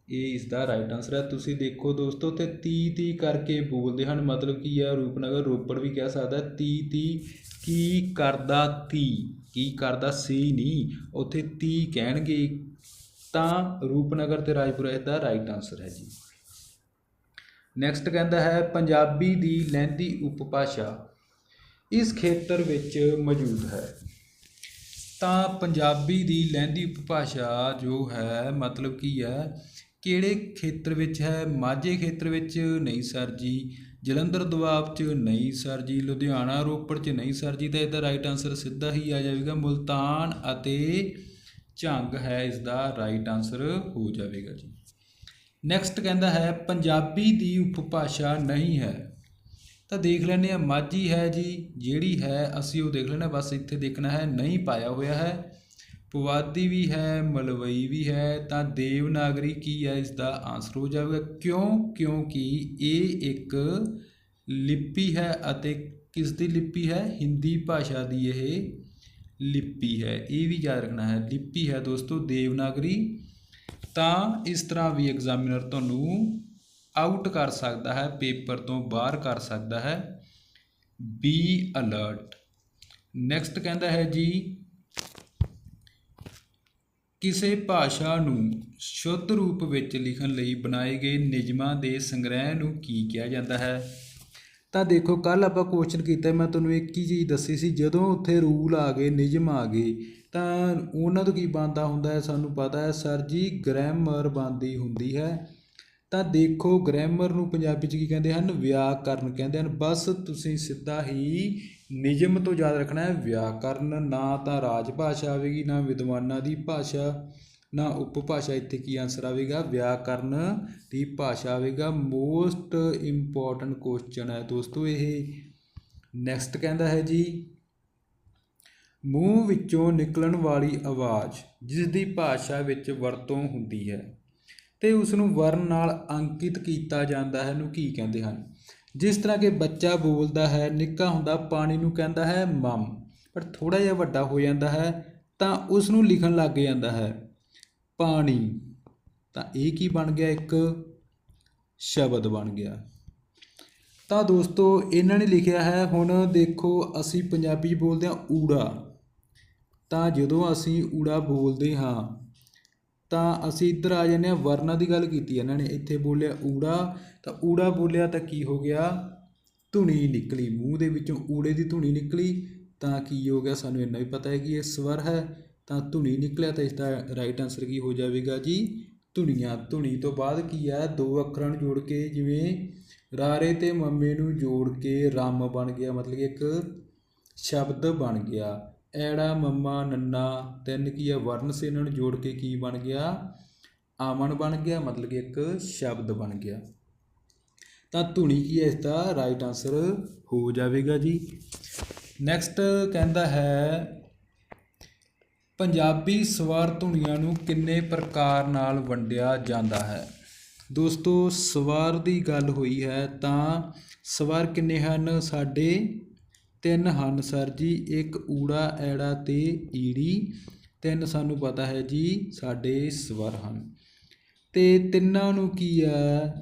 ਇਹ ਇਸ ਦਾ ਰਾਈਟ ਆਨਸਰ ਹੈ। ਤੁਸੀਂ ਦੇਖੋ ਦੋਸਤੋ ਤੇ 30 30 ਕਰਕੇ ਬੋਲਦੇ ਹਨ। ਮਤਲਬ ਕੀ ਹੈ? ਰੂਪਨਗਰ ਰੋਪੜ ਵੀ ਕਹਿ ਸਕਦਾ 30 30 ਕੀ ਕਰਦਾ 30 ਕੀ ਕਰਦਾ ਸੀ ਨਹੀਂ, ਉੱਥੇ 30 ਕਹਿਣਗੇ, ਤਾਂ ਰੂਪਨਗਰ ਤੇ ਰਾਜਪੁਰਾ ਇਸ ਰਾਈਟ ਆਨਸਰ ਹੈ ਜੀ। ਨੈਕਸਟ ਕਹਿੰਦਾ ਹੈ, ਪੰਜਾਬੀ ਦੀ ਲਹਿੰਦੀ ਉਪਭਾਸ਼ਾ ਇਸ ਖੇਤਰ ਵਿੱਚ ਮੌਜੂਦ ਹੈ। ਤਾਂ ਪੰਜਾਬੀ ਦੀ ਲਹਿੰਦੀ ਉਪਭਾਸ਼ਾ ਜੋ ਹੈ, ਮਤਲਬ ਕੀ ਹੈ? ਕਿਹੜੇ ਖੇਤਰ ਵਿੱਚ ਹੈ? ਮਾਝੇ ਖੇਤਰ ਵਿੱਚ ਨਹੀਂ, ਸਰ ਜੀ। ਜਲੰਧਰ ਦੁਆਬ 'ਚ ਨਹੀਂ ਸਰ ਜੀ, ਲੁਧਿਆਣਾ ਰੋਪੜ 'ਚ ਨਹੀਂ ਸਰ ਜੀ, ਤਾਂ ਇਹਦਾ ਰਾਈਟ ਆਨਸਰ ਸਿੱਧਾ ਹੀ ਆ ਜਾਵੇਗਾ। ਮੁਲਤਾਨ ਅਤੇ ਝੰਗ ਹੈ ਇਸ ਦਾ ਰਾਈਟ ਆਨਸਰ ਹੋ ਜਾਵੇਗਾ ਜੀ। ਨੈਕਸਟ ਕਹਿੰਦਾ ਹੈ, ਪੰਜਾਬੀ ਦੀ ਉਪਭਾਸ਼ਾ ਨਹੀਂ ਹੈ। ਤਾਂ ਦੇਖ ਲੈਂਦੇ ਆ ਮਾਝੀ ਹੈ ਜੀ, ਜਿਹੜੀ ਹੈ, ਅਸੀਂ ਉਹ ਦੇਖ ਲੈਣਾ ਬਸ ਇੱਥੇ ਦੇਖਣਾ ਹੈ, ਨਹੀਂ ਪਾਇਆ ਹੋਇਆ ਹੈ। ਪੁਆਧੀ ਵੀ ਹੈ, ਮਲਵਈ ਵੀ ਹੈ, ਤਾਂ ਦੇਵਨਾਗਰੀ ਕੀ ਹੈ? ਇਸ ਦਾ ਆਨਸਰ ਹੋ ਜਾਵੇਗਾ, ਕਿਉਂ? ਕਿਉਂਕਿ ਇਹ ਇੱਕ ਲਿਪੀ ਹੈ ਅਤੇ ਕਿਸ ਦੀ ਲਿਪੀ ਹੈ? ਹਿੰਦੀ ਭਾਸ਼ਾ ਦੀ ਇਹ ਲਿਪੀ ਹੈ। ਇਹ ਵੀ ਯਾਦ ਰੱਖਣਾ ਹੈ, ਲਿਪੀ ਹੈ ਦੋਸਤੋ, ਦੇਵਨਾਗਰੀ। ਤਾਂ ਇਸ ਤਰ੍ਹਾਂ ਵੀ ਐਗਜ਼ਾਮੀਨਰ ਤੁਹਾਨੂੰ ਆਊਟ ਕਰ ਸਕਦਾ ਹੈ, ਪੇਪਰ ਤੋਂ ਬਾਹਰ ਕਰ ਸਕਦਾ ਹੈ। ਬੀ ਅਲਰਟ ਨੈਕਸਟ ਕਹਿੰਦਾ ਹੈ ਜੀ ਕਿਸੇ ਭਾਸ਼ਾ ਨੂੰ ਸ਼ੁੱਧ ਰੂਪ ਵਿੱਚ ਲਿਖਣ ਲਈ ਬਣਾਏ ਗਏ ਨਿਯਮਾਂ ਦੇ ਸੰਗ੍ਰਹਿ ਨੂੰ ਕੀ ਕਿਹਾ ਜਾਂਦਾ ਹੈ? ਤਾਂ ਦੇਖੋ ਕੱਲ ਆਪਾਂ ਕੁਐਸਚਨ ਕੀਤਾ, ਮੈਂ ਤੁਹਾਨੂੰ ਇੱਕ ਹੀ ਚੀਜ਼ ਦੱਸੀ ਸੀ, ਜਦੋਂ ਉੱਥੇ ਰੂਲ ਆ ਗਏ, ਨਿਯਮ ਆ ਗਏ, ਤਾਂ ਉਹਨਾਂ ਤੋਂ ਕੀ ਬਣਦਾ ਹੁੰਦਾ ਹੈ ਸਾਨੂੰ ਪਤਾ ਹੈ, ਸਰ ਜੀ ਗ੍ਰਾਮਰ ਬਣਦੀ ਹੁੰਦੀ ਹੈ। ਤਾਂ ਦੇਖੋ ਗ੍ਰਾਮਰ ਨੂੰ ਪੰਜਾਬੀ 'ਚ ਕੀ ਕਹਿੰਦੇ ਹਨ? ਵਿਆਕਰਨ ਕਹਿੰਦੇ ਹਨ। ਬਸ ਤੁਸੀਂ ਸਿੱਧਾ ਹੀ ਨਿਯਮ ਤੋਂ ਯਾਦ ਰੱਖਣਾ ਹੈ, ਵਿਆਕਰਨ ਨਾ ਤਾਂ ਰਾਜ ਭਾਸ਼ਾ ਆਵੇਗੀ, ਨਾ ਵਿਦਵਾਨਾਂ ਦੀ ਭਾਸ਼ਾ, ਨਾ ਉਪਭਾਸ਼ਾ ਇੱਥੇ ਕੀ ਆਨਸਰ ਆਵੇਗਾ? ਵਿਆਕਰਨ ਦੀ ਭਾਸ਼ਾ ਆਵੇਗਾ। ਮੋਸਟ ਇੰਪੋਰਟੈਂਟ ਕੁਐਸਚਨ ਹੈ ਦੋਸਤੋ ਇਹ। ਨੈਕਸਟ ਕਹਿੰਦਾ ਹੈ ਜੀ, ਮੂੰਹ ਵਿੱਚੋਂ ਨਿਕਲਣ ਵਾਲੀ ਆਵਾਜ਼ ਜਿਸ ਦੀ ਭਾਸ਼ਾ ਵਿੱਚ ਵਰਤੋਂ ਹੁੰਦੀ ਹੈ ਤੇ ਉਸ ਨੂੰ ਵਰਨ ਨਾਲ ਅੰਕਿਤ ਕੀਤਾ ਜਾਂਦਾ ਹੈ ਨੂੰ ਕੀ ਕਹਿੰਦੇ ਹਨ? ਜਿਸ ਤਰ੍ਹਾਂ ਕਿ ਬੱਚਾ ਬੋਲਦਾ ਹੈ, ਨਿੱਕਾ ਹੁੰਦਾ, ਪਾਣੀ ਨੂੰ ਕਹਿੰਦਾ ਹੈ, ਮਮ। ਪਰ ਥੋੜਾ ਜਿਹਾ ਵੱਡਾ ਹੋ ਜਾਂਦਾ ਹੈ, ਤਾਂ ਉਸ ਨੂੰ ਲਿਖਣ ਲੱਗ ਜਾਂਦਾ ਹੈ, ਪਾਣੀ। ਤਾਂ ਇਹ ਕੀ ਬਣ ਗਿਆ? ਇੱਕ ਸ਼ਬਦ ਬਣ ਗਿਆ। ਤਾਂ ਦੋਸਤੋ, ਇਹਨਾਂ ਨੇ ਲਿਖਿਆ ਹੈ, ਹੁਣ ਦੇਖੋ, ਅਸੀਂ ਪੰਜਾਬੀ ਬੋਲਦੇ ਹਾਂ ਊੜਾ। ਤਾਂ ਜਦੋਂ ਅਸੀਂ ਊੜਾ ਬੋਲਦੇ ਹਾਂ ਤਾਂ ਅਸੀਂ ਇੱਧਰ ਆ ਜਾਂਦੇ ਹਾਂ, ਵਰਨਾਂ ਦੀ ਗੱਲ ਕੀਤੀ ਇਹਨਾਂ ਨੇ, ਇੱਥੇ ਬੋਲਿਆ ਊੜਾ, ਤਾਂ ਊੜਾ ਬੋਲਿਆ ਤਾਂ ਕੀ ਹੋ ਗਿਆ? ਧੁਨੀ ਨਿਕਲੀ, ਮੂੰਹ ਦੇ ਵਿੱਚੋਂ ਊੜੇ ਦੀ ਧੁਨੀ ਨਿਕਲੀ, ਤਾਂ ਕੀ ਹੋ ਗਿਆ ਸਾਨੂੰ ਇੰਨਾ ਵੀ ਪਤਾ ਹੈ ਕਿ ਇਹ ਸਵਰ ਹੈ, ਤਾਂ ਧੁਨੀ ਨਿਕਲਿਆ ਤਾਂ ਇਸ ਦਾ ਰਾਈਟ ਆਨਸਰ ਕੀ ਹੋ ਜਾਵੇਗਾ ਜੀ? ਧੁਨੀਆਂ, ਧੁਨੀ ਤੋਂ ਬਾਅਦ ਕੀ ਹੈ ਦੋ ਅੱਖਰਾਂ ਨੂੰ ਜੋੜ ਕੇ ਜਿਵੇਂ ਰਾਰੇ ਤੇ ਮੰਮੇ ਨੂੰ ਜੋੜ ਕੇ ਰਮ ਬਣ ਗਿਆ, ਮਤਲਬ ਕਿ ਇੱਕ ਸ਼ਬਦ ਬਣ ਗਿਆ। ਐੜਾ ਮੰਮਾ ਨੰਨਾ, ਤਿੰਨ ਕੀ ਆ, ਵਰਨ ਸੀ ਇਹਨਾਂ ਨੂੰ ਜੋੜ ਕੇ ਕੀ ਬਣ ਗਿਆ? ਆਮਣ ਬਣ ਗਿਆ, ਮਤਲਬ ਕਿ ਇੱਕ ਸ਼ਬਦ ਬਣ ਗਿਆ। ਤਾਂ ਧੁਨੀ ਕੀ ਹੈ ਇਸ ਦਾ? ਰਾਈਟ ਆਨਸਰ ਹੋ ਜਾਵੇਗਾ ਜੀ। ਨੈਕਸਟ ਕਹਿੰਦਾ ਹੈ, ਪੰਜਾਬੀ ਸਵਰ ਧੁਨੀਆਂ ਨੂੰ ਕਿੰਨੇ ਪ੍ਰਕਾਰ ਨਾਲ ਵੰਡਿਆ ਜਾਂਦਾ ਹੈ? ਦੋਸਤੋ, ਸਵਰ ਦੀ ਗੱਲ ਹੋਈ ਹੈ ਤਾਂ ਸਵਰ ਕਿੰਨੇ ਹਨ? ਸਾਡੇ ਤਿੰਨ ਹਨ, ਸਰ ਜੀ, ਇੱਕ ਊੜਾ, ਐੜਾ ਤੇ ਈੜੀ। ਤਿੰਨ ਸਾਨੂੰ ਪਤਾ ਹੈ ਜੀ, ਸਾਡੇ ਸਵਰ ਹਨ। ਤੇ ਤਿੰਨਾਂ ਨੂੰ ਕੀ ਹੈ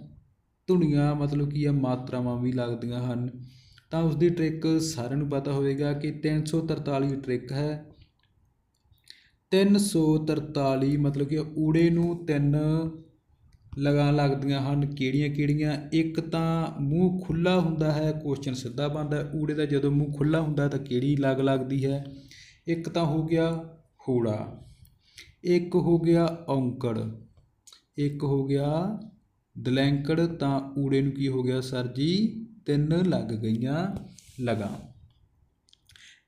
ਧੁਨੀਆਂ, ਮਤਲਬ ਕੀ ਹੈ ਮਾਤਰਾਵਾਂ ਵੀ ਲੱਗਦੀਆਂ ਹਨ। ਤਾਂ ਉਸ ਦੀ ਟ੍ਰਿਕ ਸਾਰਿਆਂ ਨੂੰ ਪਤਾ ਹੋਵੇਗਾ ਕਿ 343 ਟ੍ਰਿਕ ਹੈ। 343 ਮਤਲਬ ਕਿ ਊੜੇ ਨੂੰ ਤਿੰਨ ਲਗਾਂ ਲੱਗਦੀਆਂ ਹਨ। ਕਿਹੜੀਆਂ ਕਿਹੜੀਆਂ? ਇੱਕ ਤਾਂ ਮੂੰਹ ਖੁੱਲਾ ਹੁੰਦਾ ਹੈ ਕੁਐਸਚਨ ਸਿੱਧਾ ਬਣਦਾ ਊੜੇ ਦਾ ਜਦੋਂ ਮੂੰਹ ਖੁੱਲਾ ਹੁੰਦਾ ਤਾਂ ਕਿਹੜੀ ਲਗ ਲੱਗਦੀ ਹੈ? ਇੱਕ ਤਾਂ ਹੋ ਗਿਆ ਹੂੜਾ, ਇੱਕ ਹੋ ਗਿਆ ਔਂਕੜ, ਇੱਕ ਹੋ ਗਿਆ ਦਲੈਂਕੜ। ਤਾਂ ਊੜੇ ਨੂੰ ਕੀ ਹੋ ਗਿਆ ਸਰ ਜੀ? ਤਿੰਨ ਲੱਗ ਗਈਆਂ ਲਗਾਂ।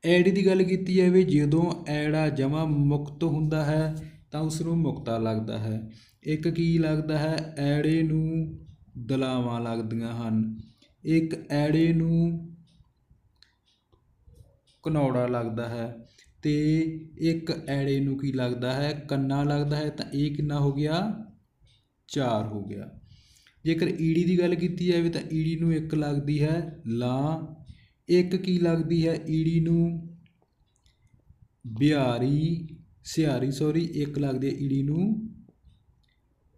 ਐੜੀ ਦੀ ਗੱਲ ਕੀਤੀ ਜਾਵੇ, ਜਦੋਂ ਐੜਾ ਜਮਾ ਮੁਕਤ ਹੁੰਦਾ ਹੈ ਤਾਂ ਉਸ ਨੂੰ ਮੁਕਤਾ ਲੱਗਦਾ ਹੈ। ਇੱਕ ਕੀ ਲੱਗਦਾ ਹੈ? ਐੜੇ ਨੂੰ ਦਲਾਵਾਂ ਲੱਗਦੀਆਂ ਹਨ। ਇੱਕ ਐੜੇ ਨੂੰ ਕਨੌੜਾ ਲੱਗਦਾ ਹੈ ਤੇ ਇੱਕ ਐੜੇ ਨੂੰ ਕੀ ਲੱਗਦਾ ਹੈ? ਕੰਨਾ ਲੱਗਦਾ ਹੈ। ਤਾਂ ਇਹ ਕਿੰਨਾ ਹੋ ਗਿਆ? ਚਾਰ ਹੋ ਗਿਆ। ਜੇਕਰ ਈੜੀ ਦੀ ਗੱਲ ਕੀਤੀ ਜਾਵੇ ਤਾਂ ਈੜੀ ਨੂੰ ਇੱਕ ਲੱਗਦੀ ਹੈ ਲਾਂ ਇੱਕ ਕੀ ਲੱਗਦੀ ਹੈ? ਈੜੀ ਨੂੰ ਬਿਹਾਰੀ, ਸਿਹਾਰੀ ਸੌਰੀ ਇੱਕ ਲੱਗਦੀ ਹੈ ਈੜੀ ਨੂੰ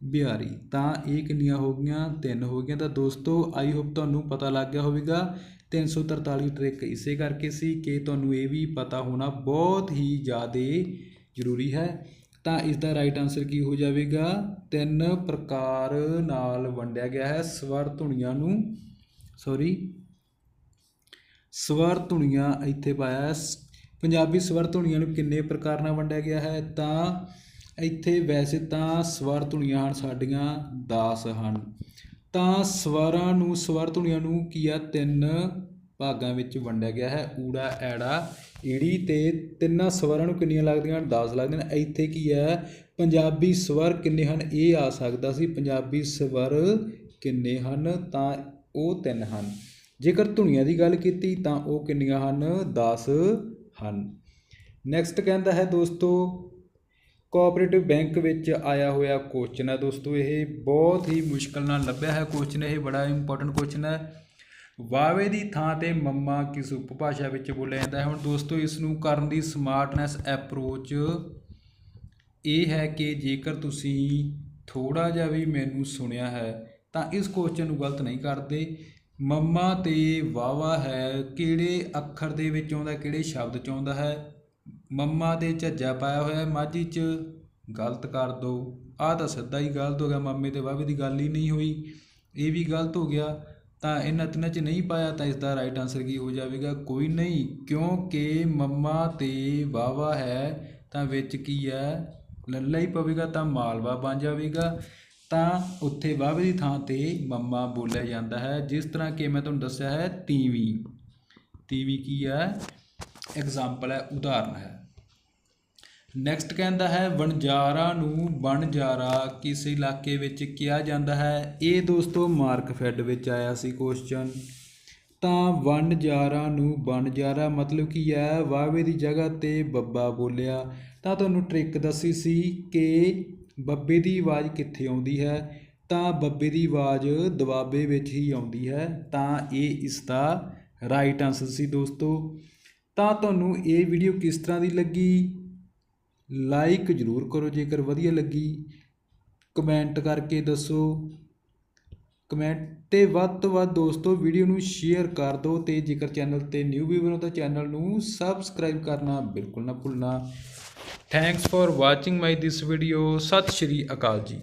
ਬਿਹਾਰੀ। ਤਾਂ ਇਹ ਕਿੰਨੀਆਂ ਹੋ ਗਈਆਂ? ਤਿੰਨ ਹੋ ਗਈਆਂ। ਤਾਂ ਦੋਸਤੋ ਆਈ ਹੋਪ ਤੁਹਾਨੂੰ ਪਤਾ ਲੱਗ ਗਿਆ ਹੋਵੇਗਾ। 343 ਟ੍ਰਿਕ ਇਸੇ ਕਰਕੇ ਸੀ ਕਿ ਤੁਹਾਨੂੰ ਇਹ ਵੀ ਪਤਾ ਹੋਣਾ ਬਹੁਤ ਹੀ ਜ਼ਿਆਦਾ ਜ਼ਰੂਰੀ ਹੈ। ਤਾਂ ਇਸ ਦਾ ਰਾਈਟ ਆਨਸਰ ਕੀ ਹੋ ਜਾਵੇਗਾ? ਤਿੰਨ ਪ੍ਰਕਾਰ ਨਾਲ ਵੰਡਿਆ ਗਿਆ ਹੈ ਸਵਰ ਧੁਨੀਆਂ ਨੂੰ। ਸੌਰੀ ਸਵਰ ਧੁਨੀਆਂ ਇੱਥੇ ਪਾਇਆ ਸ- ਪੰਜਾਬੀ ਸਵਰ ਧੁਨੀਆਂ ਨੂੰ ਕਿੰਨੇ ਪ੍ਰਕਾਰ ਨਾਲ ਵੰਡਿਆ ਗਿਆ ਹੈ? ਤਾਂ ਇੱਥੇ ਵੈਸੇ ਤਾਂ ਸਵਰ ਧੁਨੀਆਂ ਹਨ, ਸਾਡੀਆਂ 10 ਹਨ। ਤਾਂ ਸਵਰਾਂ ਨੂੰ, ਸਵਰ ਧੁਨੀਆਂ ਨੂੰ ਕੀ ਆ? ਤਿੰਨ ਭਾਗਾਂ ਵਿੱਚ ਵੰਡਿਆ ਗਿਆ ਹੈ। ਊੜਾ, ਐੜਾ, ਈੜੀ ਤੇ ਤਿੰਨਾਂ ਸਵਰਾਂ ਨੂੰ ਕਿੰਨੀਆਂ ਲੱਗਦੀਆਂ ਹਨ? 10 ਲੱਗਦੀਆਂ ਨੇ ਇੱਥੇ ਕੀ ਹੈ? ਪੰਜਾਬੀ ਸਵਰ ਕਿੰਨੇ ਹਨ? ਇਹ ਆ ਸਕਦਾ ਸੀ, ਪੰਜਾਬੀ ਸਵਰ ਕਿੰਨੇ ਹਨ? ਤਾਂ ਉਹ ਤਿੰਨ ਹਨ। ਜੇਕਰ ਧੁਨੀਆਂ ਦੀ ਗੱਲ ਕੀਤੀ, ਤਾਂ ਉਹ ਕਿੰਨੀਆਂ ਹਨ? 10 ਹਨ। ਨੈਕਸਟ ਕਹਿੰਦਾ ਹੈ ਦੋਸਤੋ ਕੋਆਪਰੇਟਿਵ ਬੈਂਕ ਵਿੱਚ ਆਇਆ ਹੋਇਆ ਕੁਐਸਚਨ ਹੈ ਦੋਸਤੋ, ਇਹ ਬਹੁਤ ਹੀ ਮੁਸ਼ਕਲ ਨਾਲ ਲੱਭਿਆ ਹੈ ਕੁਐਸਚਨ ਇਹ ਬੜਾ ਇੰਪੋਰਟੈਂਟ ਕੁਐਸਚਨ ਹੈ। ਵਾਵੇ ਦੀ ਥਾਂ ਤੇ ਮੰਮਾ ਕਿਸ ਉਪਭਾਸ਼ਾ ਵਿੱਚ ਬੋਲਿਆ ਜਾਂਦਾ ਹੈ? ਹੁਣ ਦੋਸਤੋ ਇਸ ਨੂੰ ਕਰਨ ਦੀ ਸਮਾਰਟਨੈਸ ਅਪਰੋਚ ਇਹ ਹੈ ਕਿ ਜੇਕਰ ਤੁਸੀਂ ਥੋੜਾ ਜਿਹਾ ਵੀ ਮੈਨੂੰ ਸੁਣਿਆ ਹੈ, ਤਾਂ ਇਸ ਕੁਐਸਚਨ ਨੂੰ ਗਲਤ ਨਹੀਂ ਕਰਦੇ। ਮੰਮਾ ਤੇ ਵਾਵਾ ਹੈ ਕਿਹੜੇ ਅੱਖਰ ਦੇ ਵਿੱਚ ਆਉਂਦਾ ਕਿਹੜੇ ਸ਼ਬਦ ਚ ਆਉਂਦਾ ਹੈ? ਮੰਮਾ ਦੇ ਝੱਜਾ ਪਾਇਆ ਹੋਇਆ ਮਾਝੀ ਚ। ਗਲਤ ਕਰ ਦੋ। ਆਹ ਤਾਂ ਸਿੱਧਾ ਹੀ ਗਲਤ ਹੋ ਗਿਆ। ਮੰਮੇ ਤੇ ਵਾਵੇ ਦੀ ਗੱਲ ਹੀ ਨਹੀਂ ਹੋਈ। ਇਹ ਵੀ ਗਲਤ ਹੋ ਗਿਆ। ਤਾਂ ਇਹਨਾਂ ਤਿੰਨਾਂ ਚ ਨਹੀਂ ਪਾਇਆ ਤਾਂ ਇਸ ਦਾ ਰਾਈਟ ਆਨਸਰ ਕੀ ਹੋ ਜਾਵੇਗਾ? ਕੋਈ ਨਹੀਂ। ਕਿਉਂਕਿ ਮੰਮਾ ਤੇ ਵਾਵਾ ਹੈ, ਤਾਂ ਵਿੱਚ ਕੀ ਹੈ? ਲੱਲਾ ਹੀ ਪਵੇਗਾ ਤਾਂ ਮਾਲਵਾ ਬਣ ਜਾਵੇਗਾ। ਤਾਂ ਉੱਥੇ ਵਾਵੇ ਦੀ ਥਾਂ ਤੇ ਮੰਮਾ ਬੋਲਿਆ ਜਾਂਦਾ ਹੈ। ਜਿਸ ਤਰ੍ਹਾਂ ਕਿ ਮੈਂ ਤੁਹਾਨੂੰ ਦੱਸਿਆ ਹੈ, ਤੀਵੀਂ। ਤੀਵੀਂ ਕੀ ਹੈ? ਐਗਜ਼ਾਮਪਲ ਹੈ, ਉਦਾਹਰਨ ਹੈ। ਨੈਕਸਟ ਕਹਿੰਦਾ ਹੈ, ਵਣਜਾਰਾ ਨੂੰ ਬਣਜਾਰਾ ਕਿਸ ਇਲਾਕੇ ਵਿੱਚ ਕਿਹਾ ਜਾਂਦਾ ਹੈ? ਇਹ ਦੋਸਤੋ ਮਾਰਕ ਫੈਡ ਵਿੱਚ ਆਇਆ ਸੀ ਕੁਐਸਚਨ ਤਾਂ ਵਣਜਾਰਾ ਨੂੰ ਬਣਜਾਰਾ ਮਤਲਬ ਕੀ ਹੈ? ਵਾਵੇ ਦੀ ਜਗ੍ਹਾ ਤੇ ਬੱਬਾ ਬੋਲਿਆ। ਤਾਂ ਤੁਹਾਨੂੰ ਟ੍ਰਿਕ ਦੱਸੀ ਸੀ ਕਿ ਬੱਬੇ ਦੀ ਆਵਾਜ਼ ਕਿੱਥੇ ਆਉਂਦੀ ਹੈ? ਤਾਂ ਬੱਬੇ ਦੀ ਆਵਾਜ਼ ਦਬਾਬੇ ਵਿੱਚ ਹੀ ਆਉਂਦੀ ਹੈ। ਤਾਂ ਇਹ ਇਸ ਦਾ ਰਾਈਟ ਆਨਸਰ ਸੀ ਦੋਸਤੋ। ਤਾਂ ਤੁਹਾਨੂੰ ਇਹ ਵੀਡੀਓ ਕਿਸ ਤਰ੍ਹਾਂ ਦੀ ਲੱਗੀ? ਲਾਈਕ ਜ਼ਰੂਰ ਕਰੋ, ਜੇਕਰ ਵਧੀਆ ਲੱਗੀ ਕਮੈਂਟ ਕਰਕੇ ਦੱਸੋ। ਕਮੈਂਟ ਤੇ ਵੱਧ ਤੋਂ ਵੱਧ ਦੋਸਤੋ ਵੀਡੀਓ ਨੂੰ ਸ਼ੇਅਰ ਕਰ ਦਿਓ ਤੇ ਜੇਕਰ ਚੈਨਲ ਤੇ ਨਿਊ ਵੀਵਰ ਹੋ ਤਾਂ ਚੈਨਲ ਨੂੰ ਸਬਸਕ੍ਰਾਈਬ ਕਰਨਾ ਬਿਲਕੁਲ ਨਾ ਭੁੱਲਣਾ। Thanks for watching my this video ਸਤਿ ਸ਼੍ਰੀ ਅਕਾਲ ਜੀ।